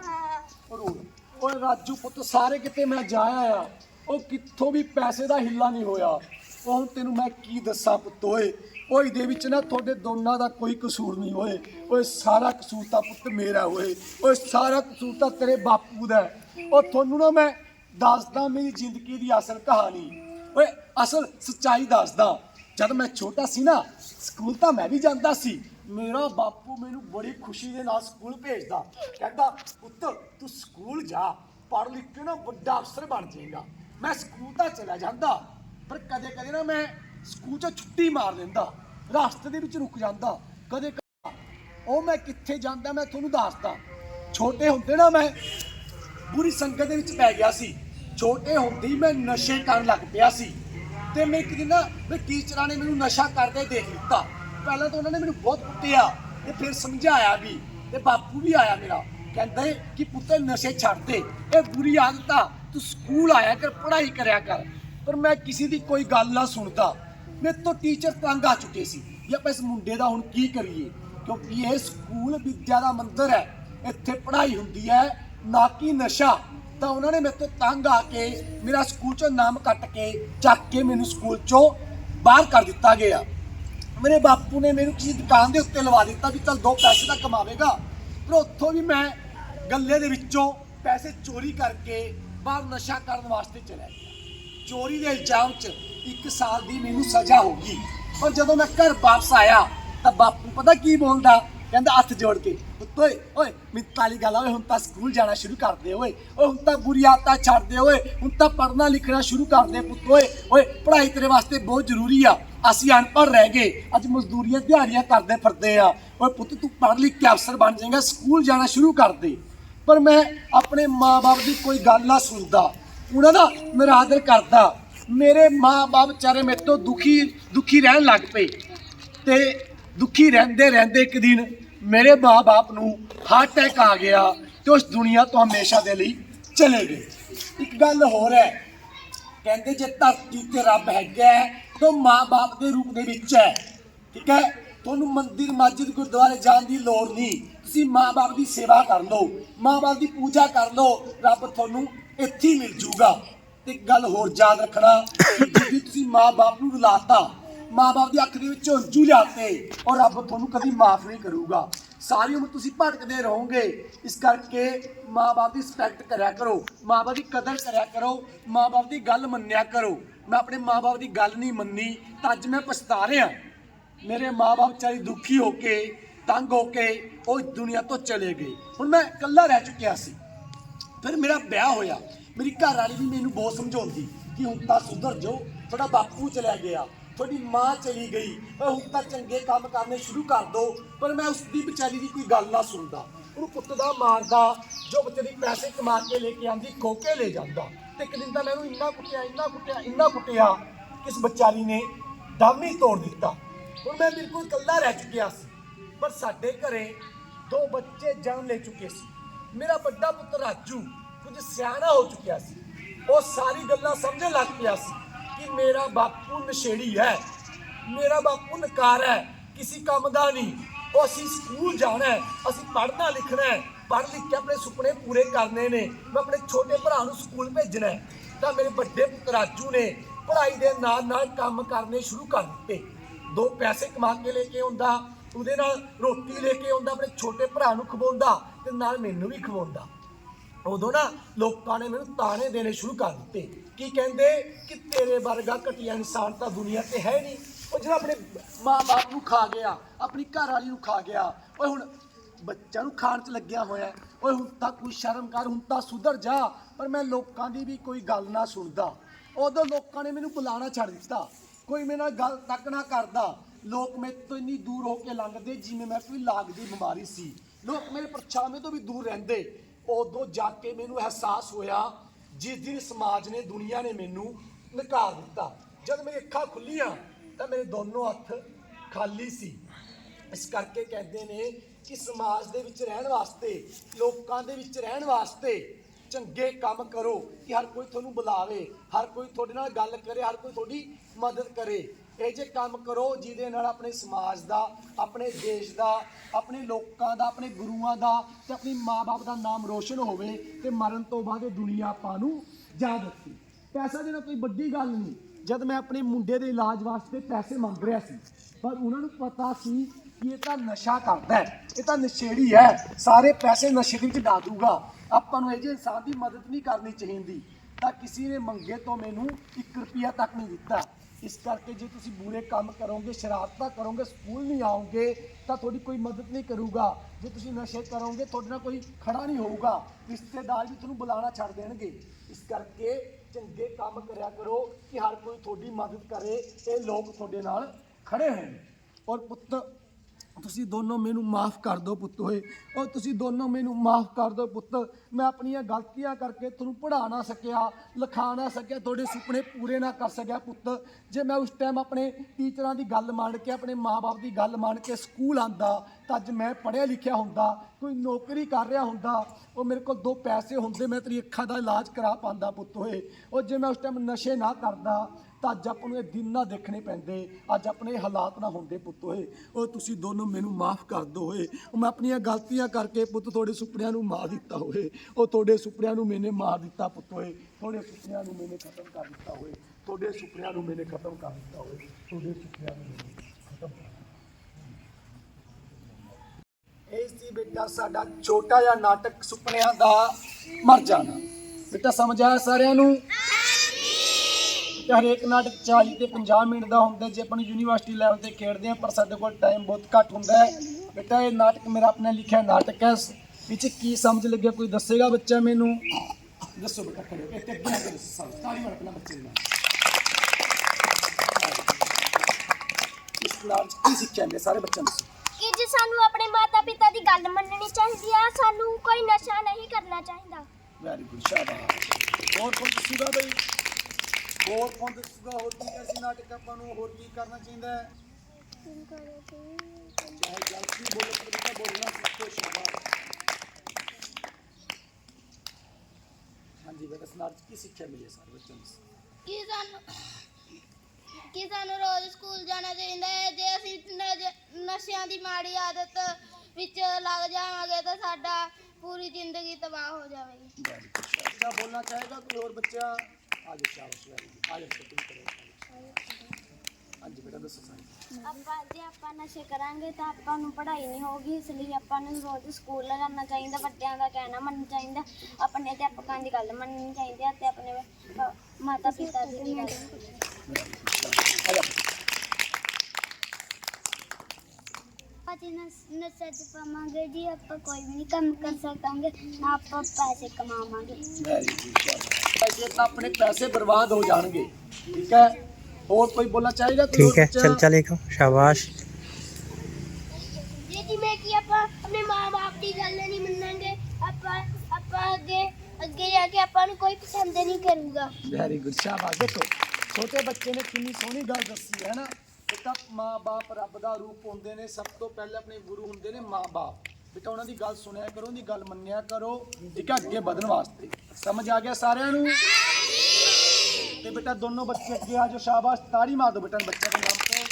ਓ ਰੋਣਾ ਓਏ ਰਾਜੂ ਪੁੱਤ ਸਾਰੇ ਕਿਤੇ ਮੈਂ ਜਾਇਆ ਆ ਉਹ ਕਿੱਥੋਂ ਵੀ ਪੈਸੇ ਦਾ ਹਿੱਲਾ ਨਹੀਂ ਹੋਇਆ। ਉਹ ਹੁਣ ਤੈਨੂੰ ਮੈਂ ਕੀ ਦੱਸਾਂ ਪੁੱਤ ਓਏ? ਉਹ ਇਹਦੇ ਵਿੱਚ ਨਾ ਤੁਹਾਡੇ ਦੋਨਾਂ ਦਾ ਕੋਈ ਕਸੂਰ ਨਹੀਂ ਹੋਏ। ਓਏ ਸਾਰਾ ਕਸੂਰ ਤਾਂ ਪੁੱਤ ਮੇਰਾ ਹੋਏ। ਓਏ ਸਾਰਾ ਕਸੂਰ ਤਾਂ ਤੇਰੇ ਬਾਪੂ ਦਾ ਉਹ ਤੁਹਾਨੂੰ ਨਾ ਮੈਂ ਦੱਸਦਾ, ਮੇਰੀ ਜ਼ਿੰਦਗੀ ਦੀ ਅਸਲ ਕਹਾਣੀ। ਓਏ ਅਸਲ ਸੱਚਾਈ ਦੱਸਦਾ। ਜਦ ਮੈਂ ਛੋਟਾ ਸੀ ਨਾ, ਸਕੂਲ ਤਾਂ ਮੈਂ ਵੀ ਜਾਂਦਾ ਸੀ। ਮੇਰਾ ਬਾਪੂ ਮੈਨੂੰ ਬੜੀ ਖੁਸ਼ੀ ਦੇ ਨਾਲ ਸਕੂਲ ਭੇਜਦਾ। ਕਹਿੰਦਾ, ਪੁੱਤ, ਤੂੰ ਸਕੂਲ ਜਾ। ਪੜ੍ਹ ਲਿਖ ਕੇ ਨਾ ਵੱਡਾ ਅਫਸਰ ਬਣ ਜਾਏਗਾ। ਮੈਂ ਸਕੂਲ ਤਾਂ ਚਲਾ ਜਾਂਦਾ। ਪਰ ਕਦੇ ਕਦੇ ਨਾ ਮੈਂ ਸਕੂਲ 'ਚ ਛੁੱਟੀ ਮਾਰ ਲੈਂਦਾ, ਰਸਤੇ ਦੇ ਵਿੱਚ ਰੁਕ ਜਾਂਦਾ, ਕਦੇ ਉਹ ਮੈਂ ਕਿੱਥੇ ਜਾਂਦਾ ਮੈਂ ਤੁਹਾਨੂੰ ਦੱਸਦਾ। ਛੋਟੇ ਹੁੰਦੇ ਨਾ ਮੈਂ ਬੁਰੀ ਸੰਗਤ ਦੇ ਵਿੱਚ ਪੈ ਗਿਆ ਸੀ। ਛੋਟੇ ਹੁੰਦੇ ਹੀ ਮੈਂ ਨਸ਼ੇ ਕਰਨ ਲੱਗ ਪਿਆ ਸੀ। ਤੇ ਮੈਂ ਇੱਕ ਦਿਨ ਨਾ ਵੀ ਟੀਚਰਾਂ ਨੇ ਮੈਨੂੰ ਨਸ਼ਾ ਕਰਦੇ ਦੇਖ ਲਿੱਤਾ। ਪਹਿਲਾਂ ਤਾਂ ਉਹਨਾਂ ਨੇ ਮੈਨੂੰ ਬਹੁਤ ਕੁੱਟਿਆ ਤੇ ਫਿਰ ਸਮਝਾਇਆ ਵੀ, ਤੇ ਬਾਪੂ ਵੀ ਆਇਆ ਮੇਰਾ। ਕਹਿੰਦੇ ਕਿ ਪੁੱਤ ਨਸ਼ੇ ਛੱਡ ਦੇ। ਇਹ ਬੁਰੀ ਆਦਤ ਆ, ਤੂੰ ਸਕੂਲ ਆਇਆ ਕਰ, ਪੜ੍ਹਾਈ ਕਰਿਆ ਕਰ। ਪਰ ਮੈਂ ਕਿਸੇ ਦੀ ਕੋਈ ਗੱਲ ਨਾ ਸੁਣਦਾ। ਮੇਰੇ ਤੋਂ ਟੀਚਰ ਤੰਗ ਆ ਚੁੱਕੇ ਸੀ। ਵੀ ਆਪਾਂ ਇਸ ਮੁੰਡੇ ਦਾ ਹੁਣ ਕੀ ਕਰੀਏ? ਕਿਉਂਕਿ ਇਹ ਸਕੂਲ ਵਿਦਿਆ ਦਾ ਮੰਦਰ ਹੈ। ਇੱਥੇ ਪੜ੍ਹਾਈ ਹੁੰਦੀ ਹੈ, ਨਾ ਕਿ ਨਸ਼ਾ। ਤਾਂ ਉਹਨਾਂ ਨੇ ਮੇਰੇ ਤੋਂ ਤੰਗ ਆ ਕੇ ਮੇਰਾ ਸਕੂਲ ਚੋਂ ਨਾਮ ਕੱਟ ਕੇ ਚੱਕ ਕੇ ਮੈਨੂੰ ਸਕੂਲ ਚੋਂ ਬਾਹਰ ਕਰ ਦਿੱਤਾ ਗਿਆ। ਮੇਰੇ ਬਾਪੂ ਨੇ ਮੈਨੂੰ ਕਿਸੇ ਦੁਕਾਨ ਦੇ ਉੱਤੇ ਲਵਾ ਦਿੱਤਾ ਵੀ ਚੱਲ ਦੋ ਪੈਸੇ ਤਾਂ ਕਮਾਵੇਗਾ। ਪਰ ਉੱਥੋਂ ਵੀ ਮੈਂ ਗੱਲੇ ਦੇ ਵਿੱਚੋਂ ਪੈਸੇ ਚੋਰੀ ਕਰਕੇ ਬਾਹਰ ਨਸ਼ਾ ਕਰਨ ਵਾਸਤੇ ਚਲਾ ਗਿਆ। ਚੋਰੀ ਦੇ ਇਲਜ਼ਾਮ 'ਚ ਇੱਕ ਸਾਲ ਦੀ ਮੈਨੂੰ ਸਜ਼ਾ ਹੋ ਗਈ। ਪਰ ਜਦੋਂ ਮੈਂ ਘਰ ਵਾਪਸ ਆਇਆ ਤਾਂ ਬਾਪੂ ਪਤਾ ਕੀ ਬੋਲਦਾ? ਕਹਿੰਦਾ ਹੱਥ ਜੋੜ ਕੇ ਪੁੱਤ ਓਏ ਓਏ ਮਿੱਤਾਂ ਵਾਲੀ ਗੱਲ ਆ, ਓਏ ਹੁਣ ਤਾਂ ਸਕੂਲ ਜਾਣਾ ਸ਼ੁਰੂ ਕਰ ਦੇ ਓਏ। ਓਏ ਹੁਣ ਤਾਂ ਬੁਰੀ ਆਦਤਾਂ ਛੱਡ ਦੇ ਓਏ। ਹੁਣ ਤਾਂ ਪੜ੍ਹਨਾ ਲਿਖਣਾ ਸ਼ੁਰੂ ਕਰ ਦੇ ਪੁੱਤ ਓਏ। ਓਏ ਪੜ੍ਹਾਈ ਤੇਰੇ ਵਾਸਤੇ ਬਹੁਤ ਜ਼ਰੂਰੀ ਆ। ਅਸੀਂ ਅਨਪੜ੍ਹ ਰਹਿ ਗਏ। ਅੱਜ ਮਜ਼ਦੂਰੀਆਂ ਦਿਹਾੜੀਆਂ ਕਰਦੇ ਫਿਰਦੇ ਆ। ਓਏ ਪੁੱਤ ਤੂੰ ਪੜ੍ਹ ਲਿਖ ਕੇ ਅਫਸਰ ਬਣ ਜਾਏਗਾ ਸਕੂਲ ਜਾਣਾ ਸ਼ੁਰੂ ਕਰ ਦੇ। ਪਰ ਮੈਂ ਆਪਣੇ ਮਾਪੇ ਦੀ ਕੋਈ ਗੱਲ ਨਾ ਸੁਣਦਾ। ਉਹਨਾਂ ਦਾ ਮੇਰਾ ਆਦਰ ਕਰਦਾ। ਮੇਰੇ ਮਾਪੇ ਵਿਚਾਰੇ ਮੇਰੇ ਤੋਂ ਦੁਖੀ ਦੁਖੀ ਰਹਿਣ ਲੱਗ ਪਏ। ਤੇ ਦੁਖੀ ਰਹਿੰਦੇ ਰਹਿੰਦੇ ਇੱਕ ਦਿਨ ਮੇਰੇ ਮਾਪੇ ਨੂੰ ਹਾਰਟ ਅਟੈਕ ਆ ਗਿਆ ਤੇ ਉਸ ਦੁਨੀਆ ਤੋਂ ਹਮੇਸ਼ਾ ਦੇ ਲਈ ਚਲੇ ਗਏ। ਇੱਕ ਗੱਲ ਹੋਰ ਹੈ ਕਹਿੰਦੇ ਜੇ ਧਰਤੀ ਤੇ ਰੱਬ ਹੈਗਾ ਹੈ, ਤਾਂ ਮਾਂ-ਬਾਪ ਦੇ ਰੂਪ ਦੇ ਵਿੱਚ ਹੈ। ਠੀਕ ਹੈ? ਤੁਹਾਨੂੰ ਮੰਦਿਰ ਮਸਜਿਦ ਗੁਰਦੁਆਰੇ ਜਾਣ ਦੀ ਲੋੜ ਨਹੀਂ। ਤੁਸੀਂ ਮਾਂ-ਬਾਪ ਦੀ ਸੇਵਾ ਕਰ ਲਓ ਮਾਂ-ਬਾਪ ਦੀ ਪੂਜਾ ਕਰ ਲਓ ਰੱਬ ਤੁਹਾਨੂੰ ਇੱਥੇ ਮਿਲ ਜੂਗਾ। ਤੇ ਗੱਲ ਹੋਰ ਯਾਦ ਰੱਖਣਾ ਕਿ ਤੁਸੀਂ ਮਾਂ-ਬਾਪ ਨੂੰ ਰੁਲਾਤਾ ਮਾਂ-ਬਾਪ ਦੀ ਅੱਖ ਦੇ ਵਿੱਚ ਹੰਝੂ ਲਿਆਤੇ ਔਰ ਰੱਬ ਤੁਹਾਨੂੰ ਕਦੀ ਮਾਫ ਨਹੀਂ ਕਰੂਗਾ। ਸਾਰੀ ਉਮਰ ਤੁਸੀਂ ਭਟਕਦੇ ਰਹੋਗੇ। ਇਸ ਕਰਕੇ ਮਾਂ-ਬਾਪ ਦੀ ਰਿਸਪੈਕਟ ਕਰਿਆ ਕਰੋ ਮਾਂ-ਬਾਪ ਦੀ ਕਦਰ ਕਰਿਆ ਕਰੋ ਮਾਂ-ਬਾਪ ਦੀ ਗੱਲ ਮੰਨਿਆ ਕਰੋ। ਮੈਂ ਆਪਣੇ ਮਾਂ-ਬਾਪ ਦੀ ਗੱਲ ਨਹੀਂ ਮੰਨੀ, ਤਾਂ ਅੱਜ ਮੈਂ ਪਛਤਾ ਰਿਹਾ। ਮੇਰੇ ਮਾਂ-ਬਾਪ ਵਿਚਾਰੀ ਦੁਖੀ ਹੋ ਕੇ, ਤੰਗ ਹੋ ਕੇ ਉਹ ਇਸ ਦੁਨੀਆ ਤੋਂ ਚਲੇ ਗਏ। ਹੁਣ ਮੈਂ ਇਕੱਲਾ ਰਹਿ ਚੁੱਕਿਆ ਸੀ। ਫਿਰ ਮੇਰਾ ਵਿਆਹ ਹੋਇਆ। ਮੇਰੀ ਘਰ ਵਾਲੀ ਵੀ ਮੈਨੂੰ ਬਹੁਤ ਸਮਝਾਉਂਦੀ ਕਿ ਹੁਣ ਤਾਂ ਸੁਧਰ ਜਾਓ, ਤੁਹਾਡਾ ਬਾਪੂ ਚਲਾ ਗਿਆ, ਤੁਹਾਡੀ ਮਾਂ ਚਲੀ ਗਈ ਓਏ ਹੁਣ ਤਾਂ ਚੰਗੇ ਕੰਮ ਕਰਨੇ ਸ਼ੁਰੂ ਕਰ ਦੋ, ਪਰ ਮੈਂ ਉਸ ਦੀ ਵਿਚਾਰੀ ਦੀ ਕੋਈ ਗੱਲ ਨਾ ਸੁਣਦਾ। ਉਹਨੂੰ ਕੁੱਟਦਾ ਮਾਰਦਾ, ਜੋ ਵਿਚਾਰੀ ਪੈਸੇ ਕਮਾ ਕੇ ਲੈ ਕੇ ਆਂਦੀ ਖੋ ਕੇ ਲੈ ਜਾਂਦਾ। ਤੇ ਇੱਕ ਦਿਨ ਤਾਂ ਉਹਨੂੰ ਇੰਨਾ ਕੁੱਟਿਆ ਇੰਨਾ ਕੁੱਟਿਆ ਇੰਨਾ ਕੁੱਟਿਆ ਕਿ ਇਸ ਵਿਚਾਰੀ ਨੇ ਦਮ ਹੀ ਤੋੜ ਦਿੱਤਾ। ਹੁਣ ਮੈਂ ਬਿਲਕੁਲ ਇਕੱਲਾ ਰਹਿ ਚੁੱਕਿਆ ਸੀ, ਪਰ ਸਾਡੇ ਘਰੇ ਦੋ ਬੱਚੇ ਜਨਮ ਲੈ ਚੁੱਕੇ ਸੀ। ਮੇਰਾ ਵੱਡਾ ਪੁੱਤ ਰਾਜੂ ਕੁਝ ਸਿਆਣਾ ਹੋ ਚੁੱਕਿਆ ਸੀ। ਉਹ ਸਾਰੀ ਗੱਲਾਂ ਸਮਝਣ ਲੱਗ ਪਿਆ ਸੀ ਕਿ ਮੇਰਾ ਬਾਪੂ ਨਸ਼ੇੜੀ ਹੈ। ਮੇਰਾ ਬਾਪੂ ਨਕਾਰ ਹੈ। ਕਿਸੇ ਕੰਮ ਦਾ ਨਹੀਂ। ਉਹ ਅਸੀਂ ਸਕੂਲ ਜਾਣਾ ਹੈ। ਅਸੀਂ ਪੜ੍ਹਨਾ ਲਿਖਣਾ ਹੈ। ਪੜ੍ਹ ਲਿਖ ਕੇ ਆਪਣੇ ਸੁਪਨੇ ਪੂਰੇ ਕਰਨੇ ਨੇ। ਮੈਂ ਆਪਣੇ ਛੋਟੇ ਭਰਾ ਨੂੰ ਸਕੂਲ ਭੇਜਣਾ ਹੈ। ਤਾਂ ਮੇਰੇ ਵੱਡੇ ਪੁੱਤ ਰਾਜੂ ਨੇ ਪੜ੍ਹਾਈ ਦੇ ਨਾਲ ਨਾਲ ਕੰਮ ਕਰਨੇ ਸ਼ੁਰੂ ਕਰ ਦਿੱਤੇ। ਦੋ ਪੈਸੇ ਕਮਾ ਕੇ ਲੈ ਕੇ ਆਉਂਦਾ। ਉਹਦੇ ਨਾਲ ਰੋਟੀ ਲੈ ਕੇ ਆਉਂਦਾ। ਆਪਣੇ ਛੋਟੇ ਭਰਾ ਨੂੰ ਖਵਾਉਂਦਾ। ਤੇ ਨਾਲ ਮੈਨੂੰ ਵੀ ਖਵਾਉਂਦਾ। ਉਦੋਂ ਨਾ ਲੋਕਾਂ ਨੇ ਮੈਨੂੰ ਤਾਣੇ ਦੇਣੇ ਸ਼ੁਰੂ ਕਰ ਦਿੱਤੇ। ਕੀ ਕਹਿੰਦੇ ਕਿ ਤੇਰੇ ਵਰਗਾ ਘਟੀਆ ਇਨਸਾਨ ਤਾਂ ਦੁਨੀਆ ਤੇ ਹੈ ਨਹੀਂ। ਉਹ ਜਿਹੜਾ ਆਪਣੇ ਮਾਂ-ਬਾਪ ਨੂੰ ਖਾ ਗਿਆ, ਆਪਣੀ ਘਰ ਵਾਲੀ ਨੂੰ ਖਾ ਗਿਆ, ਓਏ ਹੁਣ ਬੱਚਾ ਨੂੰ ਖਾਣ 'ਚ ਲੱਗਿਆ ਹੋਇਆ ਹੈ। ਓਏ ਹੁਣ ਤਾਂ ਕੋਈ ਸ਼ਰਮ ਕਰ, ਹੁਣ ਤਾਂ ਸੁਧਰ ਜਾ। ਪਰ ਮੈਂ ਲੋਕਾਂ ਦੀ ਵੀ ਕੋਈ ਗੱਲ ਨਾ ਸੁਣਦਾ। ਉਦੋਂ ਲੋਕਾਂ ਨੇ ਮੈਨੂੰ ਬੁਲਾਣਾ ਛੱਡ ਦਿੱਤਾ। ਕੋਈ ਮੇਰੇ ਨਾਲ ਗੱਲ ਤੱਕ ਨਾ ਕਰਦਾ। ਲੋਕ ਮੇਰੇ ਤੋਂ ਇੰਨੀ ਦੂਰ ਹੋ ਕੇ ਲੰਘਦੇ ਜਿਵੇਂ ਮੈਂ ਕੋਈ ਲਾਗ ਦੀ ਬਿਮਾਰੀ ਸੀ। ਲੋਕ ਮੇਰੇ ਪਰਛਾਵੇਂ ਤੋਂ ਵੀ ਦੂਰ ਰਹਿੰਦੇ। ਉਦੋਂ ਜਾ ਕੇ ਮੈਨੂੰ ਅਹਿਸਾਸ ਹੋਇਆ, ਜਿਸ ਦਿਨ ਸਮਾਜ ਨੇ, ਦੁਨੀਆ ਨੇ ਮੈਨੂੰ ਨਕਾਰ ਦਿੱਤਾ। ਜਦ ਮੇਰੀ ਅੱਖਾਂ ਖੁੱਲੀਆਂ, ਤਾਂ ਮੇਰੇ ਦੋਨੋਂ ਹੱਥ ਖਾਲੀ ਸੀ। ਇਸ ਕਰਕੇ ਕਹਿੰਦੇ ਨੇ ਕਿ ਸਮਾਜ ਦੇ ਵਿੱਚ ਰਹਿਣ ਵਾਸਤੇ, ਲੋਕਾਂ ਦੇ ਵਿੱਚ ਰਹਿਣ ਵਾਸਤੇ ਚੰਗੇ ਕੰਮ ਕਰੋ, ਕਿ ਹਰ ਕੋਈ ਤੁਹਾਨੂੰ ਬੁਲਾਵੇ, ਹਰ ਕੋਈ ਤੁਹਾਡੇ ਨਾਲ ਗੱਲ ਕਰੇ, ਹਰ ਕੋਈ ਤੁਹਾਡੀ ਮਦਦ ਕਰੇ। ਇਹ ਜੇ ਕੰਮ ਕਰੋ ਜਿਹਦੇ ਨਾਲ ਆਪਣੇ ਸਮਾਜ ਦਾ, ਆਪਣੇ ਦੇਸ਼ ਦਾ, ਆਪਣੇ ਲੋਕਾਂ ਦਾ, ਆਪਣੇ ਗੁਰੂਆਂ ਦਾ ਤੇ ਆਪਣੀ ਮਾਂ-ਬਾਪ ਦਾ ਨਾਮ ਰੋਸ਼ਨ ਹੋਵੇ ਤੇ ਮਰਨ ਤੋਂ ਬਾਅਦ ਇਹ ਦੁਨੀਆ ਆਪਾਂ ਨੂੰ ਯਾਦ ਰੱਖੇ। ਪੈਸਾ ਦੇਣਾ ਕੋਈ ਵੱਡੀ ਗੱਲ ਨਹੀਂ। ਜਦ ਮੈਂ ਆਪਣੇ ਮੁੰਡੇ ਦੇ ਇਲਾਜ ਵਾਸਤੇ ਪੈਸੇ ਮੰਗ ਰਿਹਾ ਸੀ, ਪਰ ਉਹਨਾਂ ਨੂੰ ਪਤਾ ਸੀ ਕਿ ਇਹ ਤਾਂ ਨਸ਼ਾ ਕਰਦਾ ਹੈ, ਇਹ ਤਾਂ ਨਸ਼ੇੜੀ ਹੈ, ਸਾਰੇ ਪੈਸੇ ਨਸ਼ੇ ਦੇ ਵਿੱਚ ਡਾ ਦੂਗਾ। ਆਪਾਂ ਨੂੰ ਇਹ ਜਿਹੇ ਇਨਸਾਨ ਦੀ ਮਦਦ ਨਹੀਂ ਕਰਨੀ ਚਾਹੀਦੀ। ਤਾਂ ਕਿਸੇ ਨੇ ਮੰਗੇ ਤੋਂ ਮੈਨੂੰ 1 ਰੁਪਿਆ ਤੱਕ ਨਹੀਂ ਦਿੱਤਾ। ਇਸ ਕਰਕੇ ਜੇ ਤੁਸੀਂ ਬੁਰੇ ਕੰਮ ਕਰੋਗੇ, ਸ਼ਰਾਰਤਾਂ ਕਰੋਗੇ, ਸਕੂਲ ਨਹੀਂ ਆਓਗੇ, ਤਾਂ ਤੁਹਾਡੀ ਕੋਈ ਮਦਦ ਨਹੀਂ ਕਰੂਗਾ। ਜੇ ਤੁਸੀਂ ਨਸ਼ੇ ਕਰੋਗੇ, ਤੁਹਾਡੇ ਨਾਲ ਕੋਈ ਖੜਾ ਨਹੀਂ ਹੋਊਗਾ। ਰਿਸ਼ਤੇਦਾਰ ਵੀ ਤੁਹਾਨੂੰ ਬੁਲਾਣਾ ਛੱਡ ਦੇਣਗੇ। ਇਸ ਕਰਕੇ ਚੰਗੇ ਕੰਮ ਕਰਿਆ ਕਰੋ ਕਿ ਹਰ ਕੋਈ ਤੁਹਾਡੀ ਮਦਦ ਕਰੇ। ਇਹ ਲੋਕ ਤੁਹਾਡੇ ਨਾਲ ਖੜੇ ਹੋਣ। ਔਰ ਪੁੱਤ ਤੁਸੀਂ ਦੋਨੋਂ ਮੈਨੂੰ ਮਾਫ ਕਰ ਦਿਓ ਪੁੱਤ ਹੋਏ ਔਰ ਤੁਸੀਂ ਦੋਨੋਂ ਮੈਨੂੰ ਮਾਫ ਕਰ ਦਿਓ ਪੁੱਤ। ਮੈਂ ਆਪਣੀਆਂ ਗਲਤੀਆਂ ਕਰਕੇ ਤੁਹਾਨੂੰ ਪੜ੍ਹਾ ਨਾ ਸਕਿਆ, ਲਿਖਾ ਨਾ ਸਕਿਆ, ਤੁਹਾਡੇ ਸੁਪਨੇ ਪੂਰੇ ਨਾ ਕਰ ਸਕਿਆ ਪੁੱਤ। ਜੇ ਮੈਂ ਉਸ ਟਾਈਮ ਆਪਣੇ ਟੀਚਰਾਂ ਦੀ ਗੱਲ ਮੰਨ ਕੇ, ਆਪਣੇ ਮਾਪੇ ਦੀ ਗੱਲ ਮੰਨ ਕੇ ਸਕੂਲ ਆਂਦਾ, ਤਾਂ ਅੱਜ ਮੈਂ ਪੜ੍ਹਿਆ ਲਿਖਿਆ ਹੁੰਦਾ, ਕੋਈ ਨੌਕਰੀ ਕਰ ਰਿਹਾ ਹੁੰਦਾ, ਉਹ ਮੇਰੇ ਕੋਲ ਦੋ ਪੈਸੇ ਹੁੰਦੇ, ਮੈਂ ਤੇਰੀ ਅੱਖਾਂ ਦਾ ਇਲਾਜ ਕਰਾ ਪਾਉਂਦਾ ਪੁੱਤ ਹੋਏ ਉਹ ਜੇ ਮੈਂ ਉਸ ਟਾਈਮ ਨਸ਼ੇ ਨਾ ਕਰਦਾ ਤਾਂ ਅੱਜ ਆਪਾਂ ਨੂੰ ਇਹ ਦਿਨ ਨਾ ਦੇਖਣੇ ਪੈਂਦੇ। ਅੱਜ ਆਪਣੇ ਹਾਲਾਤ ਨਾ ਹੁੰਦੇ ਪੁੱਤ ਹੋਏ ਉਹ ਤੁਸੀਂ ਦੋਨੋਂ ਮੈਨੂੰ ਮਾਫ ਕਰ ਦੋ ਹੋਏ ਉਹ ਮੈਂ ਆਪਣੀਆਂ ਗਲਤੀਆਂ ਕਰਕੇ ਪੁੱਤ ਤੁਹਾਡੇ ਸੁਪਨਿਆਂ ਨੂੰ ਮਾਰ ਦਿੱਤਾ ਹੋਏ ਉਹ ਤੁਹਾਡੇ ਸੁਪਨਿਆਂ ਨੂੰ ਮੈਨੇ ਮਾਰ ਦਿੱਤਾ ਪੁੱਤ ਹੋਏ ਤੁਹਾਡੇ ਸੁਪਨਿਆਂ ਨੂੰ ਮੈਨੇ ਖਤਮ ਕਰ ਦਿੱਤਾ ਹੋਏ ਤੁਹਾਡੇ ਸੁਪਨਿਆਂ ਨੂੰ ਮੈਨੇ ਖਤਮ ਕਰ ਦਿੱਤਾ ਹੋਏ ਤੁਹਾਡੇ ਸੁਪਨਿਆਂ ਨੂੰ ਮੈਨੇ ਖਤਮ ਇਹ ਸੀ ਬੇਟਾ ਸਾਡਾ ਛੋਟਾ ਜਿਹਾ ਨਾਟਕ ਸੁਪਨਿਆਂ ਦਾ। ਮਰ ਜਾਣਾ। ਬੇਟਾ ਸਮਝ ਆਇਆ ਸਾਰਿਆਂ ਨੂੰ? ਤੇ ਹਰੇਕ ਨਾਟਕ 40 ਤੇ 50 ਮਿੰਟ ਦਾ ਹੁੰਦਾ ਜੇ ਆਪਾਂ ਯੂਨੀਵਰਸਿਟੀ ਲੈਵਲ ਤੇ ਖੇਡਦੇ ਆ ਪਰ ਸਾਡੇ ਕੋਲ ਟਾਈਮ ਬਹੁਤ ਘੱਟ ਹੁੰਦਾ ਹੈ। ਬੇਟਾ ਇਹ ਨਾਟਕ ਮੇਰਾ ਆਪਣਾ ਲਿਖਿਆ ਨਾਟਕ ਹੈ। ਵਿੱਚ ਕੀ ਸਮਝ ਲੱਗਿਆ ਕੋਈ ਦੱਸੇਗਾ ਬੱਚਾ ਮੈਨੂੰ? ਦੱਸੋ ਬੇਟਾ ਖੜੇ। ਅੱਗੇ ਆ ਕੇ ਦੱਸੋ ਤਾੜੀ ਮਾਰ ਪਹਿਲਾਂ ਬੱਚੇ ਨੂੰ ਇਸ 'ਚ ਕੀ ਸਿੱਖਿਆ ਨੇ ਸਾਰੇ ਬੱਚਿਆਂ ਨੂੰ ਕਿ ਜੇ ਸਾਨੂੰ ਆਪਣੇ ਮਾਤਾ ਪਿਤਾ ਦੀ ਗੱਲ ਮੰਨਣੀ ਚਾਹੀਦੀ ਆ। ਸਾਨੂੰ ਕੋਈ ਨਸ਼ਾ ਨਹੀਂ ਕਰਨਾ ਚਾਹੀਦਾ। ਵੈਰੀ ਗੁੱਡ ਸ਼ਾਬਾਸ਼। ਹੋਰ ਕੌਣ ਦੱਸੂਗਾ ਬਈ? ਹੋਰ ਕੌਣ ਦੱਸੂਗਾ ਹੋਰ ਕੀ ਐਸੀ ਨਾਟਕ ਆਪਾਂ ਨੂੰ ਹੋਰ ਕੀ ਕਰਨਾ ਚਾਹੀਦਾ? ਹੈ ਚਾਹੇ ਜਲਦੀ ਬੋਲੋ ਤੇ ਬੇਟਾ ਬੋਲਣਾ ਸਿੱਖੋ ਸ਼ਾਬਾਸ਼ ਹਾਂਜੀ ਬੇਟਾ ਸਨਾਰ ਕੀ ਸਿੱਖਿਆ ਮਿਲੀ ਸਾਰੇ ਬੱਚਿਆਂ ਨੂੰ? ਕਿ ਸਾਨੂੰ ਕਿ ਸਾਨੂੰ ਰੋਜ਼ ਸਕੂਲ ਜਾਣਾ ਚਾਹੀਦਾ ਹੈ? ਜੇ ਅਸੀਂ ਨਜ- ਨਸ਼ਿਆਂ ਦੀ ਮਾੜੀ ਆਦਤ ਵਿੱਚ ਲੱਗ ਜਾਵਾਂਗੇ ਤਾਂ ਸਾਡਾ ਪੂਰੀ ਜ਼ਿੰਦਗੀ ਤਬਾਹ ਹੋ ਜਾਵੇਗੀ। ਬੋਲਣਾ ਚਾਹੇਗਾ ਕੋਈ ਹੋਰ ਬੱਚਾ? ਆ ਜਾ ਸ਼ਾਬਾਸ਼ ਵੈਰੀ ਗੁੱਡ ਕਰੋ ਹਾਂਜੀ ਬੇਟਾ ਦੱਸੋ ਸਾਰੇ ਆਪਾਂ ਜੇ ਆਪਾਂ ਨਸ਼ੇ ਕਰਾਂਗੇ ਤਾਂ ਆਪਾਂ ਨੂੰ ਪੜ੍ਹਾਈ ਨਹੀਂ ਹੋਊਗੀ, ਇਸ ਲਈ ਆਪਾਂ ਨੂੰ ਰੋਜ਼ ਸਕੂਲ ਜਾਣਾ ਚਾਹੀਦਾ, ਵੱਡਿਆਂ ਦਾ ਕਹਿਣਾ ਮੰਨਣਾ ਚਾਹੀਦਾ, ਆਪਣੇ ਅਧਿਆਪਕਾਂ ਦੀ ਗੱਲ ਮੰਨਣੀ ਚਾਹੀਦੀ ਹੈ ਤੇ ਆਪਣੇ ਮਾਤਾ ਪਿਤਾ ਦੀ ਵੀ ਗੱਲ। ਆ ਆਪਾਂ ਜੇ ਨਸ਼ਾ ਚ ਪਾਵਾਂਗੇ ਜੀ ਆਪਾਂ ਕੋਈ ਵੀ ਨਹੀਂ ਕੰਮ ਕਰ ਸਕਾਂਗੇ ਨਾ ਆਪਾਂ ਪੈਸੇ ਕਮਾਵਾਂਗੇ। ਜੇ ਤਾਂ ਆਪਣੇ ਪੈਸੇ ਬਰਬਾਦ ਹੋ ਜਾਣਗੇ ਠੀਕ ਹੈ? ਹੋਰ ਕੋਈ ਬੋਲਣਾ ਚਾਹੇਗਾ ਕੋਈ ਠੀਕ ਹੈ ਚਲ ਚਲ ਇੱਕ ਸ਼ਾਬਾਸ਼। ਜੇ ਜਿਵੇਂ ਕਿ ਆਪਾਂ ਆਪਣੇ ਮਾਪੇ ਦੀ ਗੱਲ ਨਹੀਂ ਮੰਨਾਂਗੇ ਆਪਾਂ ਆਪਾਂ ਅੱਗੇ ਅੱਗੇ ਜਾ ਕੇ ਆਪਾਂ ਨੂੰ ਕੋਈ ਪਸੰਦ ਨਹੀਂ ਕਰੂਗਾ। ਵੈਰੀ ਗੁੱਡ ਸ਼ਾਬਾਸ਼। ਦੇਖੋ ਛੋਟੇ ਬੱਚੇ ਨੇ ਕਿੰਨੀ ਸੋਹਣੀ ਗੱਲ ਦੱਸੀ ਹੈ ਨਾ। ਬੇਟਾ ਮਾਂ-ਬਾਪ ਰੱਬ ਦਾ ਰੂਪ ਹੁੰਦੇ ਨੇ, ਸਭ ਤੋਂ ਪਹਿਲੇ ਆਪਣੇ ਗੁਰੂ ਹੁੰਦੇ ਨੇ ਮਾਂ-ਬਾਪ ਬੇਟਾ ਉਹਨਾਂ ਦੀ ਗੱਲ ਸੁਣਿਆ ਕਰੋ, ਉਹਦੀ ਗੱਲ ਮੰਨਿਆ ਕਰੋ, ਠੀਕ ਹੈ ਅੱਗੇ ਵਧਣ ਵਾਸਤੇ। ਸਮਝ ਆ ਗਿਆ ਸਾਰਿਆਂ ਨੂੰ? ਤੇ ਬੇਟਾ, ਦੋਨੋਂ ਬੱਚੇ ਅੱਗੇ ਆ ਜਾਓ, ਸ਼ਾਬਾਸ਼, ਤਾੜੀ ਮਾਰ ਦਿਓ ਬੇਟਾ, ਬੱਚਿਆਂ ਦੇ ਨਾਮ ਤੇ।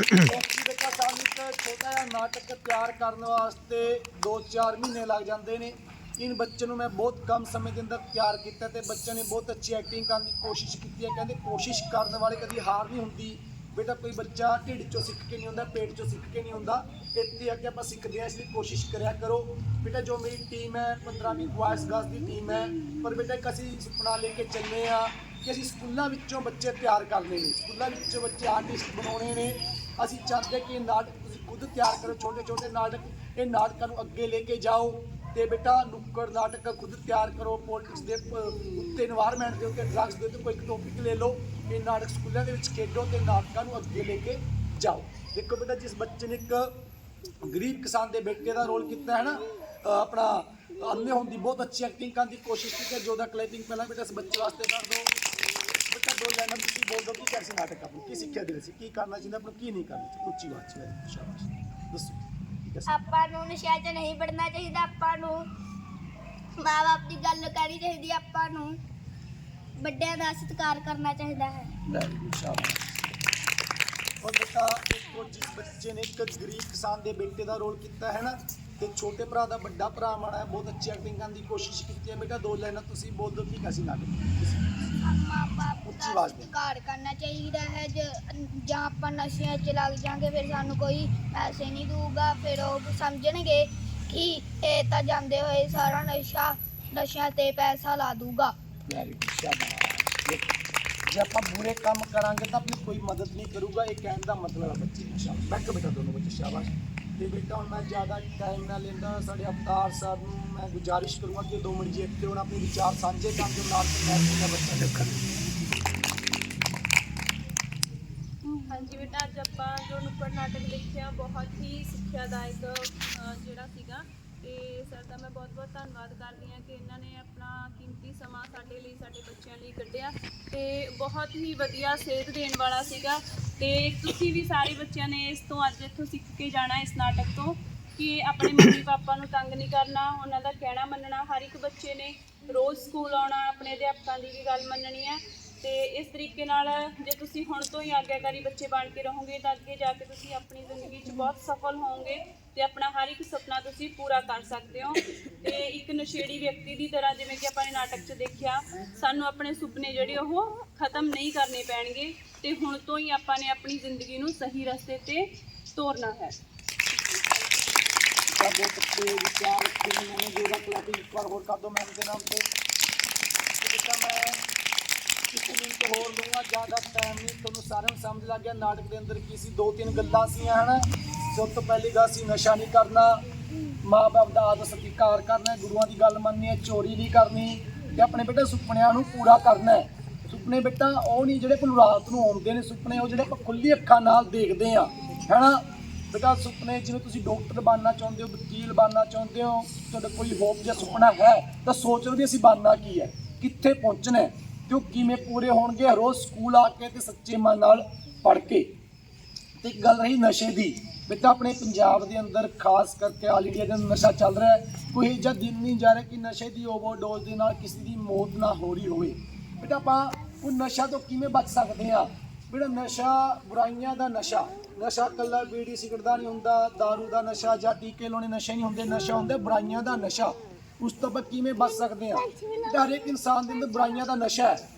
ਐਕਚੁਅਲੀ ਬੇਟਾ ਸਾਨੂੰ ਇੱਕ ਛੋਟਾ ਜਿਹਾ ਨਾਟਕ ਤਿਆਰ ਕਰਨ ਵਾਸਤੇ 2-4 ਮਹੀਨੇ ਲੱਗ ਜਾਂਦੇ ਨੇ। ਇਨ ਬੱਚੇ ਨੂੰ ਮੈਂ ਬਹੁਤ ਕਮ ਸਮੇਂ ਦੇ ਅੰਦਰ ਤਿਆਰ ਕੀਤਾ ਤੇ ਬੱਚੇ ਨੇ ਬਹੁਤ ਅੱਛੀ ਐਕਟਿੰਗ ਕਰਨ ਦੀ ਕੋਸ਼ਿਸ਼ ਕੀਤੀ ਹੈ। ਕਹਿੰਦੇ ਕੋਸ਼ਿਸ਼ ਕਰਨ ਵਾਲੇ ਕਦੀ ਹਾਰ ਨਹੀਂ ਹੁੰਦੀ। ਬੇਟਾ ਕੋਈ ਬੱਚਾ ਢਿੱਡ ਚੋਂ ਸਿੱਖ ਕੇ ਨਹੀਂ ਹੁੰਦਾ ਪੇਟ ਚੋਂ ਸਿੱਖ ਕੇ ਨਹੀਂ ਹੁੰਦਾ ਇੱਥੇ ਆ ਕੇ ਆਪਾਂ ਸਿੱਖਦੇ ਆ ਇਸ ਲਈ ਕੋਸ਼ਿਸ਼ ਕਰਿਆ ਕਰੋ। ਬੇਟਾ ਜੋ ਮੇਰੀ ਟੀਮ ਹੈ 15ਵੀਂ ਕੁਆਇਸ ਕਲਾਸ ਦੀ ਟੀਮ ਹੈ, ਪਰ ਬੇਟਾ ਇੱਕ ਅਸੀਂ ਸੁਪਨਾ ਲੈ ਕੇ ਚੱਲੇ ਆ ਕਿ ਅਸੀਂ ਸਕੂਲਾਂ ਵਿੱਚੋਂ ਬੱਚੇ ਤਿਆਰ ਕਰਨੇ ਨੇ। ਸਕੂਲਾਂ ਵਿੱਚੋਂ ਬੱਚੇ ਆਰਟਿਸਟ ਬਣਾਉਣੇ ਨੇ। ਅਸੀਂ ਚਾਹੁੰਦੇ ਕਿ ਨਾਟਕ ਤੁਸੀਂ ਖੁਦ ਤਿਆਰ ਕਰੋ ਛੋਟੇ ਛੋਟੇ ਨਾਟਕ, ਇਹ ਨਾਟਕਾਂ ਨੂੰ ਅੱਗੇ ਲੈ ਕੇ ਜਾਓ। ਤੇ ਬੇਟਾ ਨੁੱਕੜ ਨਾਟਕ ਖੁਦ ਤਿਆਰ ਕਰੋ ਪੋਲਿਟਿਕਸ ਦੇ ਉੱਤੇ এনवायरमेंट ਦੇ ਉੱਤੇ ਡਰੱਗਸ ਦੇ ਉੱਤੇ ਕੋਈ ਇੱਕ ਟੌਪਿਕ ਲੈ ਲਓ। ਇਹ ਨਾਟਕ ਸਕੂਲਾਂ ਦੇ ਵਿੱਚ ਖੇਡੋ ਤੇ ਨਾਟਕਾਂ ਨੂੰ ਅੱਗੇ ਲੈ ਕੇ ਜਾਓ। ਦੇਖੋ ਬੇਟਾ, ਜਿਸ ਬੱਚੇ ਨੇ ਇੱਕ ਗਰੀਬ ਕਿਸਾਨ ਦੇ ਬੇਟੇ ਦਾ ਰੋਲ ਕੀਤਾ ਹੈ ਨਾ ਆਪਣਾ ਅੰਨੇ ਹੋਣ ਬਹੁਤ ਅੱਛੀ ਐਕਟਿੰਗ ਕਰਨ ਦੀ ਕੋਸ਼ਿਸ਼ ਕੀਤੀ ਹੈ ਜੋਦਾ ਕਲੈਪਿੰਗ ਪਹਿਲਾਂ ਬੇਟਾ ਇਸ ਬੱਚੇ ਵਾਸਤੇ ਕਰ ਦਿਓ ਬੇਟਾ ਦੋ ਲਾਈਨਾਂ ਤੁਸੀਂ ਬੋਲ ਦਿਓ ਕਿ ਕੈਸੀ ਨਾਟਕ ਆਪਨੂੰ ਕੀ ਸਿੱਖਿਆ ਦੇ ਸੀ, ਕੀ ਕਰਨਾ ਚਾਹੀਦਾ ਆਪਨੂੰ ਕੀ ਨਹੀਂ ਕਰਨਾ ਚਾਹੀਦਾ, ਉੱਚੀ ਆਵਾਜ਼ 'ਚ ਸ਼ਾਬਾਸ਼। ਦੱਸੋ ਆਪਾਂ ਨੂੰ ਨਸ਼ਿਆਂ 'ਚ ਨਹੀਂ ਪੜਨਾ ਚਾਹੀਦਾ, ਆਪਾਂ ਨੂੰ ਮਾਂ-ਬਾਪ ਦੀ ਗੱਲ ਕਰਨੀ ਚਾਹੀਦੀ ਆਪਾਂ ਨੂੰ। ਵੱਡਿਆਂ ਦਾ ਸਤਿਕਾਰ ਕਰਨਾ ਚਾਹੀਦਾ ਹੈ। ਵੈਰੀ ਗੁੱਡ ਸ਼ਾਬਾਸ਼ ਔਰ ਬੇਟਾ ਜਿਸ ਬੱਚੇ ਨੇ ਇੱਕ ਗਰੀਬ ਕਿਸਾਨ ਦੇ ਬੇਟੇ ਦਾ ਰੋਲ ਕੀਤਾ ਹੈ ਨਾ ਤੇ ਛੋਟੇ ਭਰਾ ਦਾ ਵੱਡਾ ਭਰਾ ਮਾਣਾ ਬਹੁਤ ਅੱਛੀ ਐਕਟਿੰਗ ਕਰਨ ਦੀ ਕੋਸ਼ਿਸ਼ ਕੀਤੀ ਹੈ। ਬੇਟਾ ਦੋ ਲਾਈਨਾਂ ਤੁਸੀਂ ਬੋਲ ਦਿਓ ਕੀ ਕੈਸੀ ਨਾਟਕ ਮਾਂ-ਬਾਪ ਉੱਚੀ ਦਾ ਆਵਾਜ਼ ਦੇ। ਸਤਿਕਾਰ ਕਰਨਾ ਚਾਹੀਦਾ ਹੈ। ਜ- ਜਾਂ ਆਪਾਂ ਨਸ਼ਿਆਂ 'ਚ ਲੱਗ ਜਾਾਂਗੇ ਫਿਰ ਸਾਨੂੰ ਕੋਈ ਪੈਸੇ ਨਹੀਂ ਦਊਗਾ। ਫਿਰ ਉਹ ਸਮਝਣਗੇ ਕਿ ਇਹ ਤਾਂ ਜਾਂਦੇ ਹੋਏ ਸਾਰਾ ਨਸ਼ਾ ਨਸ਼ਿਆਂ ਤੇ ਪੈਸਾ ਲਾ ਦੂਗਾ ਵੈਰੀ ਗੁੱਡ ਸ਼ਾਬਾਸ਼। ਦੇਖੋ, ਜੇ ਆਪਾਂ ਬੁਰੇ ਕੰਮ ਕਰਾਂਗੇ ਤਾਂ ਆਪਣੀ ਕੋਈ ਮਦਦ ਨਹੀਂ ਕਰੂਗਾ। ਇਹ ਕਹਿਣ ਦਾ ਮਤਲਬ ਹੈ ਬੱਚੇ ਨੂੰ ਸ਼ਾਬਾਸ਼। ਬੈਠੋ ਬੇਟਾ ਦੋਨੋਂ ਬੱਚੇ ਸ਼ਾਬਾਸ਼। ਤੇ ਬੇਟਾ ਹੁਣ ਮੈਂ ਜ਼ਿਆਦਾ ਟਾਈਮ ਨਾ ਲੈਂਦਾ ਸਾਡੇ ਅਵਤਾਰ ਸਾਹਿਬ ਨੂੰ ਮੈਂ ਗੁਜ਼ਾਰਿਸ਼ ਕਰੂੰਗਾ ਕਿ ਦੋ ਮਿੰਟ ਜੇ ਇੱਥੇ ਹੁਣ ਆਪਣੇ ਵਿਚਾਰ ਸਾਂਝੇ ਕਰਨ ਦੇ ਨਾਲ ਮੈਂ ਬੱਚਾ ਦੇਖਣ ਹਾਂਜੀ ਬੇਟਾ ਅੱਜ ਆਪਾਂ ਜੋ ਨੁੱਕੜ ਨਾਟਕ ਦੇਖਿਆ ਬਹੁਤ ਹੀ ਸਿੱਖਿਆਦਾਇਕ ਅ, ਜਿਹੜਾ ਸੀਗਾ ਤੇ ਸਰ ਦਾ ਮੈਂ ਬਹੁਤ ਬਹੁਤ ਧੰਨਵਾਦ ਕਰਦੀ ਹਾਂ ਕਿ ਇਹਨਾਂ ਨੇ ਆਪਣਾ ਕੀਮਤੀ ਸਮਾਂ ਸਾਡੇ ਲਈ, ਸਾਡੇ ਬੱਚਿਆਂ ਲਈ ਕੱਢਿਆ ਤੇ ਬਹੁਤ ਹੀ ਵਧੀਆ ਸੇਧ ਦੇਣ ਵਾਲਾ ਸੀਗਾ ਤੇ ਤੁਸੀਂ ਵੀ ਸਾਰੇ ਬੱਚਿਆਂ ਨੇ ਇਸ ਤੋਂ ਅੱਜ ਇੱਥੋਂ ਸਿੱਖ ਕੇ ਜਾਣਾ ਇਸ ਨਾਟਕ ਤੋਂ ਕਿ ਆਪਣੇ ਮੰਮੀ ਪਾਪਾ ਨੂੰ ਤੰਗ ਨਹੀਂ ਕਰਨਾ, ਉਹਨਾਂ ਦਾ ਕਹਿਣਾ ਮੰਨਣਾ, ਹਰ ਇੱਕ ਬੱਚੇ ਨੇ ਰੋਜ਼ ਸਕੂਲ ਆਉਣਾ, ਆਪਣੇ ਅਧਿਆਪਕਾਂ ਦੀ ਵੀ ਗੱਲ ਮੰਨਣੀ ਹੈ। ਤੇ ਇਸ ਤਰੀਕੇ ਨਾਲ ਜੇ ਤੁਸੀਂ ਹੁਣ ਤੋਂ ਹੀ ਆਗਿਆਕਾਰੀ ਬੱਚੇ ਬਣ ਕੇ ਰਹੋਗੇ ਤਾਂ ਅੱਗੇ ਜਾ ਕੇ ਤੁਸੀਂ ਆਪਣੀ ਜ਼ਿੰਦਗੀ 'ਚ ਬਹੁਤ ਸਫਲ ਹੋਵੋਗੇ ਤੇ ਆਪਣਾ ਹਰ ਇੱਕ ਸੁਪਨਾ ਤੁਸੀਂ ਪੂਰਾ ਕਰ ਸਕਦੇ ਹੋ। ਤੇ ਇੱਕ ਨਸ਼ੇੜੀ ਵਿਅਕਤੀ ਦੀ ਤਰ੍ਹਾਂ ਜਿਵੇਂ ਕਿ ਆਪਾਂ ਨੇ ਨਾਟਕ 'ਚ ਦੇਖਿਆ, ਸਾਨੂੰ ਆਪਣੇ ਸੁਪਨੇ ਜਿਹੜੇ ਉਹ ਖਤਮ ਨਹੀਂ ਕਰਨੇ ਪੈਣਗੇ ਤੇ ਹੁਣ ਤੋਂ ਹੀ ਆਪਾਂ ਨੇ ਆਪਣੀ ਜ਼ਿੰਦਗੀ ਨੂੰ ਸਹੀ ਰਸਤੇ ਤੇ ਤੋਰਨਾ ਹੈ। ਤਾਂ ਬਹੁਤ ਵਿਚਾਰ ਕਿੰਨੇ ਨੇ ਜਿਹੜਾ ਕਲੈਪਿੰਗ ਇੱਕ ਵਾਰ ਹੋਰ ਕਰ ਦੋ ਮੈਮ ਦੇ ਨਾਮ ਤੇ। ਇੱਕ ਮਿੰਟ ਹੋਰ ਲੂੰਗਾ, ਜ਼ਿਆਦਾ ਟਾਈਮ ਨਹੀਂ, ਤੁਹਾਨੂੰ ਸਾਰਿਆਂ ਨੂੰ ਸਮਝ ਲੱਗ ਗਿਆ ਨਾਟਕ ਦੇ ਅੰਦਰ ਕੀ ਸੀ ਦੋ ਤਿੰਨ ਗੱਲਾਂ ਸੀਆਂ, ਹਨਾ? ਸਭ ਤੋਂ ਪਹਿਲੀ ਗੱਲ ਸੀ ਨਸ਼ਾ ਨਹੀਂ ਕਰਨਾ, ਮਾਂ-ਬਾਪ ਦਾ ਆਦਰ ਸਤਿਕਾਰ ਕਰਨਾ, ਗੁਰੂਆਂ ਦੀ ਗੱਲ ਮੰਨਣੀ ਹੈ, ਚੋਰੀ ਨਹੀਂ ਕਰਨੀ, ਤੇ ਆਪਣੇ ਬੇਟੇ ਸੁਪਨਿਆਂ ਨੂੰ ਪੂਰਾ ਕਰਨਾ ਹੈ। ਸੁਪਨੇ ਬੇਟਾ ਉਹ ਨਹੀਂ ਜਿਹੜੇ ਕੋਲ ਰਾਤ ਨੂੰ ਆਉਂਦੇ ਨੇ ਸੁਪਨੇ, ਉਹ ਜਿਹੜੇ ਆਪਾਂ ਖੁੱਲੀ ਅੱਖਾਂ ਨਾਲ ਦੇਖਦੇ ਆ ਹੈਨਾ? ਬੇਟਾ ਸੁਪਨੇ ਜਿਵੇਂ ਤੁਸੀਂ ਡਾਕਟਰ ਬਣਨਾ ਚਾਹੁੰਦੇ ਹੋ, ਵਕੀਲ ਬਣਨਾ ਚਾਹੁੰਦੇ ਹੋ, ਤੁਹਾਡਾ ਕੋਈ ਹੋਪ ਜਾਂ ਸੁਪਨਾ ਹੈ, ਤਾਂ ਸੋਚ ਲਓ ਵੀ ਅਸੀਂ ਬਣਨਾ ਕੀ ਹੈ, ਕਿੱਥੇ ਪਹੁੰਚਣਾ ਹੈ। ਤੇ ਉਹ ਕਿਵੇਂ ਪੂਰੇ ਹੋਣਗੇ ਰੋਜ਼ ਸਕੂਲ ਆ ਕੇ ਤੇ ਸੱਚੇ ਮਨ ਨਾਲ ਪੜ੍ਹ ਕੇ। ਤੇ ਗੱਲ ਰਹੀ ਨਸ਼ੇ ਦੀ। ਬੇਟਾ, ਆਪਣੇ ਪੰਜਾਬ ਦੇ ਅੰਦਰ ਖਾਸ ਕਰਕੇ ਆਲ ਇੰਡੀਆ ਦੇ ਨਸ਼ਾ ਚੱਲ ਰਿਹਾ ਹੈ। ਕੋਈ ਇਹੋ ਜਿਹਾ ਦਿਨ ਨਹੀਂ ਜਾ ਰਿਹਾ ਕਿ ਨਸ਼ੇ ਦੀ ਓਵਰਡੋਜ਼ ਦੇ ਨਾਲ ਕਿਸੇ ਦੀ ਮੌਤ ਨਾ ਹੋ ਰਹੀ ਹੋਵੇ। ਬੇਟਾ, ਆਪਾਂ ਉਹ ਨਸ਼ਾ ਤੋਂ ਕਿਵੇਂ ਬਚ ਸਕਦੇ ਆ ਬੇਟਾ, ਨਸ਼ਾ ਬੁਰਾਈਆਂ ਦਾ ਨਸ਼ਾ। ਨਸ਼ਾ ਕੱਲਾ ਬੀੜੀ ਸਿਗਰਟ ਦਾ ਨਹੀਂ ਹੁੰਦਾ दारू ਦਾ ਨਸ਼ਾ ਜਾਂ ਟੀਕੇ ਲਾਉਣੇ ਨਸ਼ੇ ਨਹੀਂ ਹੁੰਦੇ। ਨਸ਼ਾ ਹੁੰਦਾ ਬੁਰਾਈਆਂ ਦਾ ਨਸ਼ਾ। ਉਸ ਤੋਂ ਆਪਾਂ ਕਿਵੇਂ ਬਚ ਸਕਦੇ ਹਾਂ ਬੇਟਾ ਹਰ ਇੱਕ ਇਨਸਾਨ ਦੇ ਅੰਦਰ ਬੁਰਾਈਆਂ ਦਾ ਨਸ਼ਾ ਹੈ।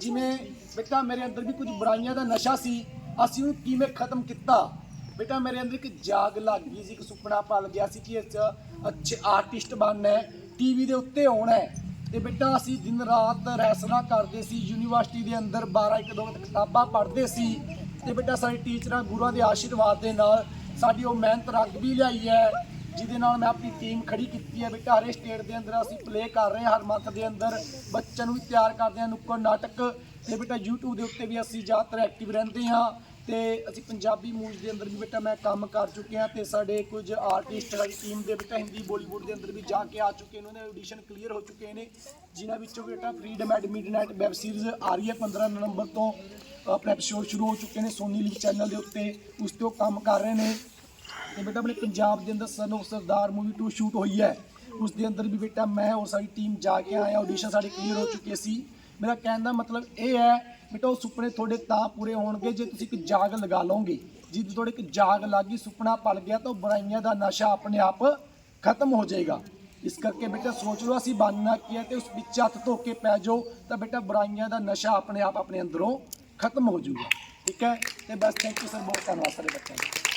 ਜਿਵੇਂ ਬੇਟਾ, ਮੇਰੇ ਅੰਦਰ ਵੀ ਕੁਝ ਬੁਰਾਈਆਂ ਦਾ ਨਸ਼ਾ ਸੀ, ਅਸੀਂ ਉਹਨੂੰ ਕਿਵੇਂ ਖਤਮ ਕੀਤਾ? ਬੇਟਾ, ਮੇਰੇ ਅੰਦਰ ਇੱਕ ਜਾਗ ਲੱਗ ਗਈ ਸੀ, ਇੱਕ ਸੁਪਨਾ ਪਲ ਗਿਆ ਸੀ ਕਿ ਅੱਛਾ ਅੱਛੇ ਆਰਟਿਸਟ ਬਣਨਾ ਹੈ ਟੀਵੀ ਦੇ ਉੱਤੇ ਆਉਣਾ ਹੈ। ਤੇ ਬੇਟਾ, ਅਸੀਂ ਦਿਨ ਰਾਤ ਰੈਸਲਾ ਕਰਦੇ ਸੀ, ਯੂਨੀਵਰਸਿਟੀ ਦੇ ਅੰਦਰ 12 ਇੱਕ ਦੋ ਕਿਤਾਬਾਂ ਪੜ੍ਹਦੇ ਸੀ। ਤੇ ਬੇਟਾ, ਸਾਡੇ ਟੀਚਰਾਂ ਗੁਰੂਆਂ ਦੇ ਆਸ਼ੀਰਵਾਦ ਦੇ ਨਾਲ ਸਾਡੀ ਉਹ ਮਿਹਨਤ ਰੰਗ ਵੀ ਲਿਆਈ ਹੈ। ਜਿਹਦੇ ਨਾਲ ਮੈਂ ਆਪਣੀ ਟੀਮ ਖੜੀ ਕੀਤੀ ਹੈ ਬੇਟਾ ਹਰੇ ਸਟੇਟ ਦੇ ਅੰਦਰ ਅਸੀਂ ਪਲੇ ਕਰ ਰਹੇ ਹਾਂ ਹਰ ਮੰਥ ਦੇ ਅੰਦਰ। ਬੱਚਿਆਂ ਨੂੰ ਵੀ ਤਿਆਰ ਕਰਦੇ ਹਾਂ ਨੁੱਕੜ ਨਾਟਕ ਤੇ ਬੇਟਾ YouTube ਦੇ ਉੱਤੇ ਵੀ ਅਸੀਂ ਜ਼ਿਆਦਾਤਰ ਐਕਟਿਵ ਰਹਿੰਦੇ ਹਾਂ ਤੇ ਅਸੀਂ ਪੰਜਾਬੀ ਮੂਵੀਜ਼ ਦੇ ਅੰਦਰ ਵੀ ਬੇਟਾ ਮੈਂ ਕੰਮ ਕਰ ਚੁੱਕਿਆ ਤੇ ਸਾਡੇ ਕੁਝ ਆਰਟਿਸਟ ਸਾਡੀ ਟੀਮ ਦੇ ਬੇਟਾ ਹਿੰਦੀ ਬੋਲੀਵੁੱਡ ਦੇ ਅੰਦਰ ਵੀ ਜਾ ਕੇ ਆ ਚੁੱਕੇ ਨੇ, ਉਹਨਾਂ ਦੇ ਆਡੀਸ਼ਨ ਕਲੀਅਰ ਹੋ ਚੁੱਕੇ ਨੇ, ਜਿਨ੍ਹਾਂ ਵਿੱਚੋਂ ਬੇਟਾ freedom at midnight web series ਆ ਰਹੀ ਹੈ 15 ਨਵੰਬਰ ਤੋਂ। ਆਪਣੇ ਐਪੀਸੋਡ ਸ਼ੁਰੂ ਹੋ ਚੁੱਕੇ ਨੇ ਸੋਨੀ ਲਿਵ ਚੈਨਲ ਦੇ ਉੱਤੇ, ਉਸ ਤੋਂ ਉਹ ਕੰਮ ਕਰ ਰਹੇ ਨੇ। ਤੇ ਬੇਟਾ ਆਪਣੇ ਪੰਜਾਬ ਦੇ ਅੰਦਰ son of Sardar movie 2 shoot ਹੋਈ ਹੈ। ਉਸ ਦੇ ਅੰਦਰ ਵੀ ਬੇਟਾ ਮੈਂ ਔਰ ਸਾਡੀ ਟੀਮ ਜਾ ਕੇ ਆਇਆ ਆਡੀਸ਼ਨ ਸਾਡੇ ਕਲੀਅਰ ਹੋ ਚੁੱਕੇ ਸੀ। ਮੇਰਾ ਕਹਿਣ ਦਾ ਮਤਲਬ ਇਹ ਹੈ, ਬੇਟਾ ਉਹ ਸੁਪਨੇ ਤੁਹਾਡੇ ਤਾਂ ਪੂਰੇ ਹੋਣਗੇ ਜੇ ਤੁਸੀਂ ਇੱਕ ਜਾਗ ਲਗਾ ਲਓਗੇ। ਜੇ ਤੁਹਾਡੇ ਇੱਕ ਜਾਗ ਲੱਗ ਗਈ, ਸੁਪਨਾ ਪਲ ਗਿਆ ਤਾਂ ਉਹ ਬੁਰਾਈਆਂ ਦਾ ਨਸ਼ਾ ਆਪਣੇ ਆਪ ਖਤਮ ਹੋ ਜਾਏਗਾ। ਇਸ ਕਰਕੇ ਬੇਟਾ ਸੋਚ ਲਓ, ਅਸੀਂ ਬਣਨਾ ਕੀ ਹੈ ਤੇ ਉਸ ਵਿੱਚ ਹੱਥ ਧੋ ਕੇ ਪੈ ਜਾਓ ਤਾਂ ਬੇਟਾ ਬੁਰਾਈਆਂ ਦਾ ਨਸ਼ਾ ਆਪਣੇ ਆਪ ਆਪਣੇ ਅੰਦਰੋਂ ਖਤਮ ਹੋ ਜਾਊਗਾ। ਠੀਕ ਹੈ? ਤੇ ਬਸ ਥੈਂਕ ਯੂ ਸਰ ਬਹੁਤ ਧੰਨਵਾਦ ਸਾਰੇ ਬੱਚਿਆਂ ਦਾ।